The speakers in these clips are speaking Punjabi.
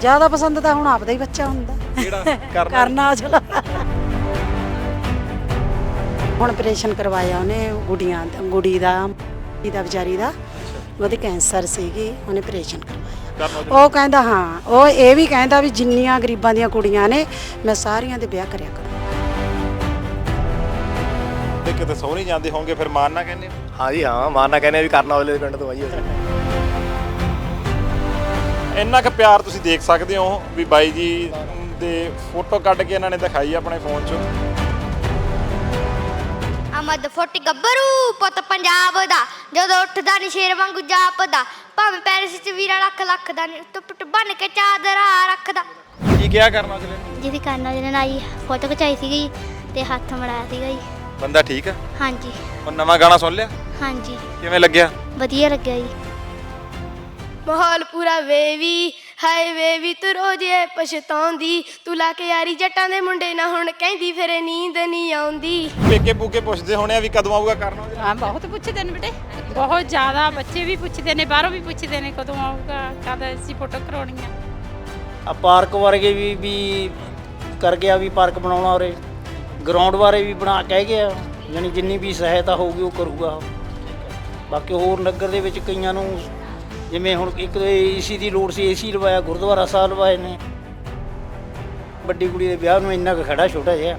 ਜ਼ਿਆਦਾ ਪਸੰਦ ਤਾਂ ਹੁਣ ਆਪਦਾ ਹੀ ਬੱਚਾ ਹੁੰਦਾ। ਕਿਹੜਾ? ਕਰਨਾ। ਕਰਨਾ ਚਲਾ। ਹੁਣ ਆਪਰੇਸ਼ਨ ਕਰਵਾਇਆ ਉਹਨੇ ਗੁੜੀਆਂ ਦਾ ਗੁੜੀ ਦਾ ਦਾ ਵਿਚਾਰੀ ਦਾ। ਉਹਦੇ ਕੈਂਸਰ ਸੀਗੀ ਉਹਨੇ ਆਪਰੇਸ਼ਨ ਕਰਵਾਇਆ। ਉਹ ਕਹਿੰਦਾ ਹਾਂ ਉਹ ਇਹ ਵੀ ਕਹਿੰਦਾ ਵੀ ਜਿੰਨੀਆਂ ਗਰੀਬਾਂ ਦੀਆਂ ਕੁੜੀਆਂ ਨੇ ਮੈਂ ਸਾਰੀਆਂ ਦੇ ਵਿਆਹ ਕਰਿਆ ਕਰਾਂ ਤੇ ਕਿਤੇ ਸਹੁਰੇ ਜਾਂਦੇ ਹੋਣਗੇ ਫਿਰ ਮਾਰਨਾ ਕਹਿੰਦੇ ਹੋ? ਹਾਂ ਜੀ ਹਾਂ ਮਾਰਨਾ ਕਹਿੰਦੇ ਵੀ ਕਰਨਾ ਦੇ ਪਿੰਡ ਤੋਂ ਆਈ ਅਸੀਂ। ਇੰਨਾ ਕੁ ਪਿਆਰ ਤੁਸੀਂ ਦੇਖ ਸਕਦੇ ਹੋ ਵੀ ਬਾਈ ਜੀ ਦੇ ਫੋਟੋ ਕੱਢ ਕੇ ਇਹਨਾਂ ਨੇ ਦਿਖਾਈ ਆਪਣੇ ਫੋਨ 'ਚ। ਅਮਦ ਫੁੱਟ ਗੱਭਰੂ ਪੁੱਤ ਪੰਜਾਬ ਦਾ ਜਦੋਂ ਉੱਠਦਾ ਨੀ ਸ਼ੇਰ ਵਾਂਗੂ ਜਾਪਦਾ ਭਾਵੇਂ ਪੈਰਿਸ ਚ ਵੀਰਾ ਲੱਖ ਲੱਖ ਦਾ ਨੀ ਟੁੱਟ ਬਣ ਕੇ ਚਾਦਰਾ ਰੱਖਦਾ। ਕੀ ਕਿਹਾ ਕਰਨਾ ਚਲੇ ਜਿਹਦੀ ਕੰਨਾਂ ਦੇ ਨਾਲ ਆਈ ਫੋਟੋ ਖਿਚਾਈ ਸੀਗੀ ਤੇ ਹੱਥ ਮੜਾਇਆ ਸੀਗਾ ਜੀ। ਬੰਦਾ ਠੀਕ ਆ? ਹਾਂਜੀ। ਉਹ ਨਵਾਂ ਗਾਣਾ ਸੁਣ ਲਿਆ? ਹਾਂਜੀ। ਕਿਵੇਂ ਲੱਗਿਆ? ਵਧੀਆ ਲੱਗਿਆ ਜੀ। ਮਾਹੌਲ ਪੂਰਾ ਵੇਵੀ ਹਾਏ ਵੇਵੀ ਤੂੰ ਰੋਜ਼ੇ ਪਛਤਾਉਂਦੀ ਤੂੰ ਲਾ ਕੇ ਯਾਰੀ ਜੱਟਾਂ ਦੇ ਮੁੰਡੇ ਨਾ ਹੁਣ ਕਹਿੰਦੀ ਫਿਰ ਨੀਂਦ ਨਹੀਂ ਆਉਂਦੀ। ਪੇਕੇ ਪੂਕੇ ਪੁੱਛਦੇ ਹੋਣੇ ਆ ਵੀ ਕਦੋਂ ਆਊਗਾ ਕਰਨਾ ਹਾਂ ਬਹੁਤ ਪੁੱਛਦੇ ਨੇ ਬੇਟੇ। ਬਹੁਤ ਜ਼ਿਆਦਾ ਬੱਚੇ ਵੀ ਪੁੱਛਦੇ ਨੇ ਬਾਹਰੋਂ ਵੀ ਪੁੱਛਦੇ ਨੇ ਕਦੋਂ ਆਊਗਾ ਕਦ ਅਸੀਂ ਫੋਟੋ ਕਰਾਉਣੀ ਆ। ਆ ਪਾਰਕ ਬਾਰੇ ਵੀ ਵੀ ਕਰ ਗਿਆ ਵੀ ਪਾਰਕ ਬਣਾਉਣਾ ਔਰੇ ਗਰਾਊਂਡ ਬਾਰੇ ਵੀ ਬਣਾ ਕਹਿ ਗਿਆ ਯਾਨੀ ਜਿੰਨੀ ਵੀ ਸਹਾਇਤਾ ਹੋਊਗੀ ਉਹ ਕਰੂਗਾ। ਬਾਕੀ ਹੋਰ ਨਗਰ ਦੇ ਵਿੱਚ ਕਈਆਂ ਨੂੰ ਜਿਵੇਂ ਹੁਣ ਇੱਕ ਏਸੀ ਦੀ ਲੋੜ ਸੀ ਏਸੀ ਲਵਾਇਆ ਗੁਰਦੁਆਰਾ ਸਾਹਿਬ ਲਵਾਏ ਨੇ। ਵੱਡੀ ਕੁੜੀ ਦੇ ਵਿਆਹ ਨੂੰ ਇੰਨਾ ਕੁ ਖੜਾ ਛੋਟਾ ਜਿਹਾ।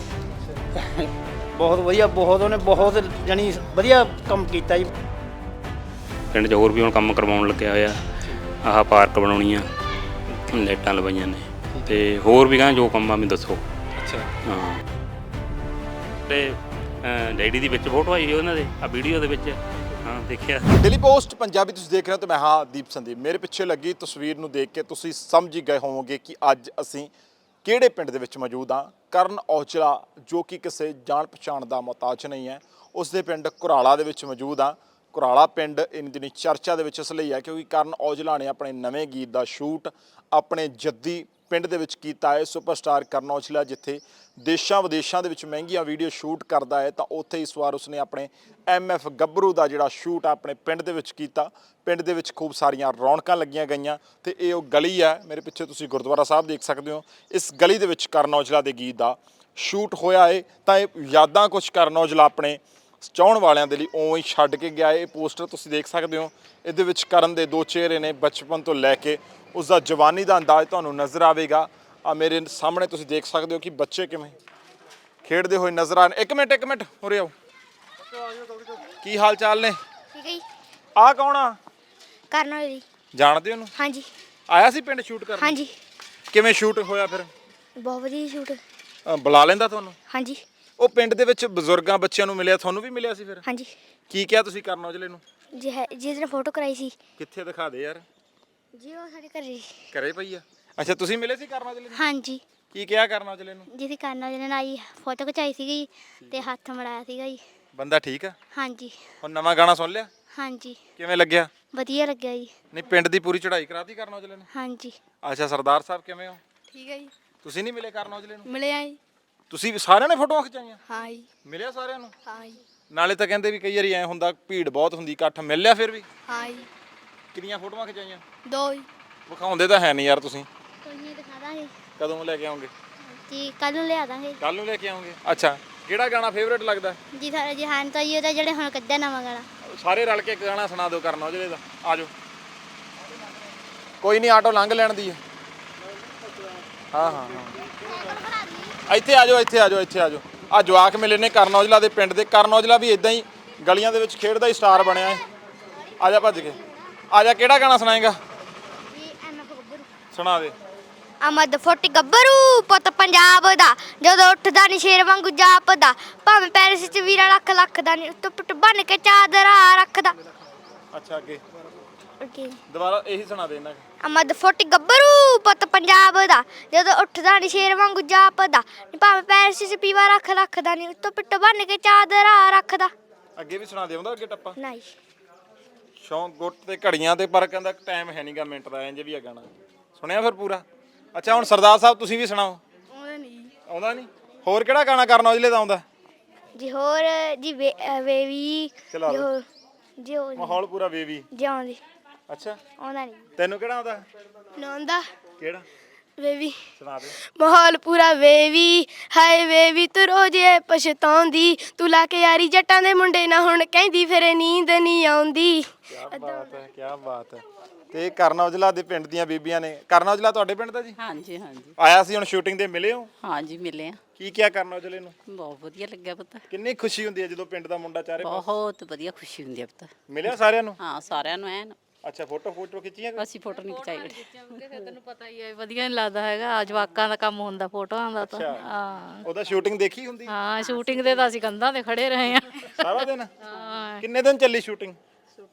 ਬਹੁਤ ਵਧੀਆ ਬਹੁਤ ਉਹਨੇ ਬਹੁਤ ਜਾਨੀ ਵਧੀਆ ਕੰਮ ਕੀਤਾ ਜੀ। ਪਿੰਡ 'ਚ ਹੋਰ ਵੀ ਹੁਣ ਕੰਮ ਕਰਵਾਉਣ ਲੱਗਿਆ ਹੋਇਆ। ਆਹ ਪਾਰਕ ਬਣਾਉਣੀ ਆ ਲਾਈਟਾਂ ਲਵਾਈਆਂ ਨੇ। ਤੇ ਹੋਰ ਵੀ ਕਹਿੰਦਾ ਜੋ ਕੰਮ ਆ ਮੈਨੂੰ ਦੱਸੋ। ਅੱਛਾ। ਹਾਂ। ਤੇ ਡੈਡੀ ਦੀ ਵਿੱਚ ਫੋਟੋ ਆਈ ਹੋਈ ਉਹਨਾਂ ਦੇ ਆ ਵੀਡੀਓ ਦੇ ਵਿੱਚ। ਦੇਖਿਆ। ਡੇਲੀ ਪੋਸਟ, ਪੰਜਾਬੀ ਤੁਸੀਂ ਦੇਖ ਰਹੇ ਹੋ ਤੇ ਮੈਂ ਹਾਂ ਦੀਪ ਸੰਦੀਪ। ਮੇਰੇ ਪਿੱਛੇ ਲੱਗੀ ਤਸਵੀਰ ਨੂੰ ਦੇਖ ਕੇ ਤੁਸੀਂ ਸਮਝ ਹੀ ਗਏ ਹੋਵੋਗੇ ਕਿ ਅੱਜ ਅਸੀਂ ਕਿਹੜੇ ਪਿੰਡ ਦੇ ਵਿੱਚ ਮੌਜੂਦ ਹਾਂ। ਕਰਨ ਔਜਲਾ, ਜੋ ਕਿ ਕਿਸੇ ਜਾਣ ਪਛਾਣ ਦਾ ਮੁਹਤਾਜ ਨਹੀਂ ਹੈ, ਉਸ ਦੇ ਪਿੰਡ ਕੁਰਾਲਾ ਦੇ ਵਿੱਚ ਮੌਜੂਦ ਹਾਂ। ਕੁਰਾਲਾ ਪਿੰਡ ਇਨ ਦਿਨੀ ਚਰਚਾ ਦੇ ਵਿੱਚ ਇਸ ਲਈ ਹੈ ਕਿਉਂਕਿ ਕਰਨ ਔਜਲਾ ਨੇ ਆਪਣੇ ਨਵੇਂ ਗੀਤ ਦਾ ਸ਼ੂਟ, ਆਪਣੇ ਜੱਦੀ ਪਿੰਡ ਦੇ ਵਿੱਚ ਕੀਤਾ ਹੈ ਸੁਪਰਸਟਾਰ ਕਰਨ ਔਜਲਾ, ਜਿੱਥੇ ਦੇਸ਼ਾਂ ਵਿਦੇਸ਼ਾਂ ਦੇ ਵਿੱਚ ਮਹਿੰਗੀਆਂ ਵੀਡੀਓ ਸ਼ੂਟ ਕਰਦਾ ਹੈ, ਤਾਂ ਉੱਥੇ ਇਸ ਵਾਰ ਉਸਨੇ ਆਪਣੇ ਐਮਐਫ ਗੱਭਰੂ ਦਾ ਜਿਹੜਾ ਸ਼ੂਟ ਆ ਆਪਣੇ ਪਿੰਡ ਦੇ ਵਿੱਚ ਕੀਤਾ। ਪਿੰਡ ਦੇ ਵਿੱਚ ਖੂਬ ਸਾਰੀਆਂ ਰੌਣਕਾਂ ਲੱਗੀਆਂ ਗਈਆਂ ਤੇ ਇਹ ਉਹ ਗਲੀ ਹੈ। ਮੇਰੇ ਪਿੱਛੇ ਤੁਸੀਂ ਗੁਰਦੁਆਰਾ ਸਾਹਿਬ ਦੇਖ ਸਕਦੇ ਹੋ। ਇਸ ਗਲੀ ਦੇ ਵਿੱਚ ਕਰਨ ਔਜਲਾ ਦੇ ਗੀਤ ਦਾ ਸ਼ੂਟ ਹੋਇਆ ਹੈ ਤਾਂ ਇਹ ਯਾਦਾਂ ਕੁਝ ਕਰਨ ਔਜਲਾ ਆਪਣੇ ਚਾਹਣ ਵਾਲਿਆਂ ਦੇ ਲਈ ਉਵੇਂ ਹੀ ਛੱਡ ਕੇ ਗਿਆ। ਇਹ ਪੋਸਟਰ ਤੁਸੀਂ ਦੇਖ ਸਕਦੇ ਹੋ। ਇਹਦੇ ਵਿੱਚ ਕਰਨ ਦੇ ਦੋ ਚਿਹਰੇ ਨੇ ਬਚਪਨ ਤੋਂ ਲੈ ਕੇ ਉਸ ਦਾ ਜਵਾਨੀ ਦਾ ਅੰਦਾਜ਼ ਤੁਹਾਨੂੰ ਨਜ਼ਰ ਆਵੇਗਾ। ਆ ਮੇਰੇ ਸਾਹਮਣੇ ਤੁਸੀਂ ਦੇਖ ਸਕਦੇ ਹੋ ਕਿ ਬੱਚੇ ਕਿਵੇਂ ਖੇਡਦੇ ਹੋਏ ਨਜ਼ਰ ਆਣ ਇੱਕ ਮਿੰਟ ਇੱਕ ਮਿੰਟ ਉਰੇ ਆਓ। ਕੀ ਹਾਲ ਚਾਲ ਨੇ? ਠੀਕ ਹੈ ਜੀ। ਆ ਕੌਣ ਆ? ਕਰਨਾ ਜੀ। ਜਾਣਦੇ ਹੋ ਉਹਨੂੰ? ਹਾਂਜੀ। ਆਇਆ ਸੀ ਪਿੰਡ ਸ਼ੂਟ ਕਰਨ? ਹਾਂਜੀ। ਕਿਵੇਂ ਸ਼ੂਟ ਹੋਇਆ ਫਿਰ? ਬਹੁਤ ਵਧੀਆ ਸ਼ੂਟ। ਅ, ਬੁਲਾ ਲੈਂਦਾ ਤੁਹਾਨੂੰ? ਹਾਂਜੀ। ਉਹ ਪਿੰਡ ਦੇ ਵਿੱਚ ਬਜ਼ੁਰਗਾਂ ਬੱਚਿਆਂ ਨੂੰ ਮਿਲਿਆ ਤੁਹਾਨੂੰ ਵੀ ਮਿਲਿਆ ਸੀ ਫਿਰ? ਹਾਂਜੀ। ਕੀ ਕਿਹਾ ਤੁਸੀਂ ਕਰਨ ਔਜਲੇ ਨੂੰ? ਜੀ ਹੈ ਜਿਸ ਨੇ ਫੋਟੋ ਕਰਾਈ ਸੀ। ਕਿੱਥੇ ਦਿਖਾ ਦੇ ਯਾਰ। ਜੀ ਉਹ ਸਾਡੇ ਘਰੇ ਘਰੇ ਪਈ ਆ। ਅੱਛਾ ਤੁਸੀਂ ਮਿਲੇ ਸੀ ਕਰਨ ਔਜਲੇ ਨੂੰ? ਹਾਂਜੀ। ਕੀ ਕਿਹਾ ਕਰਨ ਔਜਲੇ ਨੂੰ? ਜਿਹਦੀ ਕੰਨਾਂ ਦੇ ਨਾਲ ਆਈ ਫੋਟੋ ਖਿਚਾਈ ਸੀਗੀ ਤੇ ਹੱਥ ਮੜਾਇਆ ਸੀਗਾ ਜੀ। ਬੰਦਾ ਠੀਕ ਆ? ਹਾਂਜੀ। ਹੁਣ ਨਵਾਂ ਗਾਣਾ ਸੁਣ ਲਿਆ? ਹਾਂਜੀ। ਕਿਵੇਂ ਲੱਗਿਆ? ਵਧੀਆ ਲੱਗਿਆ ਜੀ। ਨਹੀਂ ਪਿੰਡ ਦੀ ਪੂਰੀ ਚੜ੍ਹਾਈ ਕਰਾਤੀ ਕਰਨ ਔਜਲੇ ਨੇ? ਹਾਂਜੀ। ਅੱਛਾ ਸਰਦਾਰ ਸਾਹਿਬ ਕਿਵੇਂ ਹੋ? ਠੀਕ ਹੈ ਜੀ। ਤੁਸੀਂ ਨਹੀਂ ਮਿਲੇ ਕਰਨ ਔਜਲੇ ਨੂੰ? ਮਿਲਿਆ ਜੀ। ਤੁਸੀਂ ਵੀ ਸਾਰਿਆਂ ਨੇ ਫੋਟੋਆਂ ਖਿਚਾਈਆਂ? ਹਾਂ ਜੀ। ਮਿਲਿਆ ਸਾਰਿਆਂ ਨੂੰ? ਹਾਂ ਜੀ। ਨਾਲੇ ਤਾਂ ਕਹਿੰਦੇ ਵੀ ਕਈ ਵਾਰੀ ਐ ਹੁੰਦਾ ਭੀੜ ਬਹੁਤ ਹੁੰਦੀ ਇਕੱਠ ਮਿਲ ਲਿਆ ਫਿਰ ਵੀ? ਹਾਂ ਜੀ। ਕਿੰਨੀਆਂ ਫੋਟੋਆਂ ਖਿਚਾਈਆਂ? ਦੋ ਜੀ। ਵਿਖਾਉਂਦੇ ਤਾਂ ਹੈ ਨਹੀਂ ਯਾਰ ਤੁਸੀਂ। ਕੋਈ ਨਹੀਂ ਦਿਖਾ ਦਾਂਗੇ ਕਦੋਂ ਲੈ ਕੇ ਆਉਂਗੇ ਜੀ ਕੱਲ ਨੂੰ ਲਿਆ ਦਾਂਗੇ। ਕੱਲ ਨੂੰ ਲੈ ਕੇ ਆਉਂਗੇ ਅੱਛਾ ਕਿਹੜਾ ਗਾਣਾ ਫੇਵਰੇਟ ਲੱਗਦਾ? ਜੀ ਸਾਡਾ ਜਹਾਨ ਤਾਂ ਇਹ ਉਹਦਾ ਜਿਹੜੇ ਹੁਣ ਕੱਢਿਆ ਨਵਾਂ ਗਾਣਾ। ਸਾਰੇ ਰਲ ਕੇ ਇੱਕ ਗਾਣਾ ਸੁਣਾ ਦਿਓ ਕਰਨ ਔਜਲੇ ਦਾ। ਆ ਜਾਓ। ਕੋਈ ਨਹੀਂ ਆਟੋ ਲੰਘ ਲੈਣ ਦੀ ਹੈ। ਹਾਂ ਹਾਂ ਹਾਂ। ਇੱਥੇ ਆ ਜਾਓ ਇੱਥੇ ਆ ਜਾਓ ਇੱਥੇ ਆ ਜਾਓ। ਆ ਜਵਾਕ ਮਿਲੇ ਨੇ ਕਰਨ ਔਜਲਾ ਦੇ ਪਿੰਡ ਦੇ। ਕਰਨ ਔਜਲਾ ਵੀ ਇਦਾਂ ਹੀ ਗਲੀਆਂ ਦੇ ਵਿੱਚ ਖੇਡਦਾ ਹੀ ਸਟਾਰ ਬਣਿਆ ਹੈ। ਆ ਜਾ ਭੱਜ ਕੇ। ਆ ਜਾ ਕਿਹੜਾ ਗਾਣਾ ਸੁਣਾਏਗਾ? ਸੁਣਾ ਦੇ। ਅਮਦ ਫੁੱਟ ਗੱਭਰੂ ਪੁੱਤ ਪੰਜਾਬ ਦਾ। ਜਦੋਂ ਉੱਠਦਾ ਨੀ ਸ਼ੇਰ ਵਾਂਗੂ ਜਾਪਦਾ। ਭਾਵੇਂ ਪੈਰਿਸ ਚ ਵੀਰਾ ਲੱਖ ਲੱਖ ਦਾ ਨੀ ਟੁੱਟ ਬਣ ਕੇ ਚਾਦਰਾ ਰੱਖਦਾ। ਅੱਛਾ ਅੱਗੇ। ਓਕੇ ਦੁਬਾਰਾ ਇਹੀ ਸੁਣਾ ਦੇ ਇਹਨਾਂ ਅਮਦ ਫੁੱਟ ਗੱਭਰੂ ਪੁੱਤ ਪੰਜਾਬ ਦਾ। ਜਦੋਂ ਉੱਠਦਾ ਨੀ ਸ਼ੇਰ ਵਾਂਗੂ ਜਾਪਦਾ। ਨੀ ਭਾਵੇਂ ਪੈਰਿਸ ਚ ਪੀਵਾ ਰੱਖ ਰੱਖਦਾ ਨੀ ਉੱਤੋਂ ਪਿੱਟ ਬਣ ਕੇ ਚਾਦਰਾ ਰੱਖਦਾ। ਅੱਗੇ ਵੀ ਸੁਣਾ ਦੇ ਆਉਂਦਾ ਅੱਗੇ ਟੱਪਾ। ਨਹੀਂ। ਸ਼ੌਂਕ ਗੁੱਟ ਤੇ ਘੜੀਆਂ ਤੇ ਪਰ ਕਹਿੰਦਾ ਟਾਈਮ ਹੈ ਨਹੀਂਗਾ ਮਿੰਟ ਦਾ ਇੰਜ ਵੀ ਆ ਗਾਣਾ। ਸੁਣਿਆ ਫਿਰ ਪੂਰਾ? ਅੱਛਾ ਹੁਣ ਸਰਦਾਰ ਸਾਹਿਬ ਤੁਸੀਂ ਵੀ ਸੁਣਾਓ। ਉਹਦੇ ਨਹੀਂ ਆਉਂਦਾ ਨਹੀਂ ਹੋਰ ਕਿਹੜਾ ਗਾਣਾ ਕਰਨ ਔਜਲੇ ਦਾ ਆਉਂਦਾ? ਜੀ ਹੋਰ ਜੀ ਵੇ- ਅਹ ਵੇਵੀ ਚਲਾ ਜੀ ਲਓ। ਹੋਰ ਜੀ ਹੋਰ। ਮਾਹੌਲ ਪੂਰਾ ਬੇਬੀ ਜਿਉਂਦੀ ਅੱਛਾ। ਆਉਂਦਾ ਨਹੀਂ। ਤੈਨੂੰ ਕਿਹੜਾ ਆਉਂਦਾ? ਨੌਂਦਾ ਕਿਹੜਾ? ਵੇਵੀ। ਸੁਣਾ ਦੇ। ਮਾਹੌਲ ਪੂਰਾ ਵੇਵੀ। ਹਾਏ ਵੇਵੀ ਤੂੰ ਰੋਜ਼ ਇਹ ਪਛਤਾਉਂਦੀ। ਤੂੰ ਲਾ ਕੇ ਯਾਰੀ ਜੱਟਾਂ ਦੇ ਮੁੰਡੇ ਨਾ ਹੁਣ ਕਹਿੰਦੀ ਫਿਰੇ ਨੀਂਦ ਨਹੀਂ ਆਉਂਦੀ। ਕੀ ਬਾਤ ਹੈ ਕੀ ਬਾਤ ਹੈ। ਤੇ ਕਰਨ ਔਜਲਾ ਦੇ ਪਿੰਡ ਦੀਆਂ ਬੀਬੀਆਂ ਨੇ। ਕਰਨ ਔਜਲਾ ਤੁਹਾਡੇ ਪਿੰਡ ਦਾ ਜੀ? ਹਾਂਜੀ ਹਾਂਜੀ। ਆਇਆ ਸੀ ਹੁਣ ਸ਼ੂਟਿੰਗ ਦੇ ਮਿਲੇ ਹੋ? ਹਾਂਜੀ ਮਿਲੇ ਆ। ਕੀ ਕਿਹਾ ਕਰਨ ਔਜਲੇ ਨੂੰ? ਬਹੁਤ ਵਧੀਆ ਲੱਗਿਆ ਪੁੱਤ। ਕਿੰਨੀ ਖੁਸ਼ੀ ਹੁੰਦੀ ਹੈ ਜਦੋਂ ਪਿੰਡ ਦਾ ਮੁੰਡਾ ਚਾਰੇ ਬਹੁਤ ਵਧੀਆ ਖੁਸ਼ੀ ਹੁੰਦੀ ਆ ਪੁੱਤ। ਮਿਲਿਆ ਸਾਰਿਆਂ ਨੂੰ? ਹਾਂ ਸਾਰਿਆਂ ਨੂੰ ਐਨ। ਅੱਛਾ ਫੋਟੋ ਫੋਟੋ ਖਿੱਚੀਆਂ ਅਸੀਂ ਫੋਟੋ ਨਹੀਂ ਖਿਚਾਈ। ਤੈਨੂੰ ਪਤਾ ਹੀ ਹੈ ਵਧੀਆ ਨਹੀਂ ਲੱਗਦਾ ਹੈਗਾ ਜਵਾਕਾਂ ਦਾ ਕੰਮ ਹੁੰਦਾ ਫੋਟੋਆਂ ਦਾ ਤਾਂ। ਹਾਂ। ਉਹਦਾ ਸ਼ੂਟਿੰਗ ਦੇਖੀ ਹੁੰਦੀ? ਹਾਂ ਸ਼ੂਟਿੰਗ ਦੇ ਤਾਂ ਅਸੀਂ ਕੰਧਾਂ ਤੇ ਖੜੇ ਰਹੇ ਆ ਸਾਰਾ ਦਿਨ? ਕਿੰਨੇ ਦਿਨ ਚੱਲੀ ਸ਼ੂਟਿੰਗ?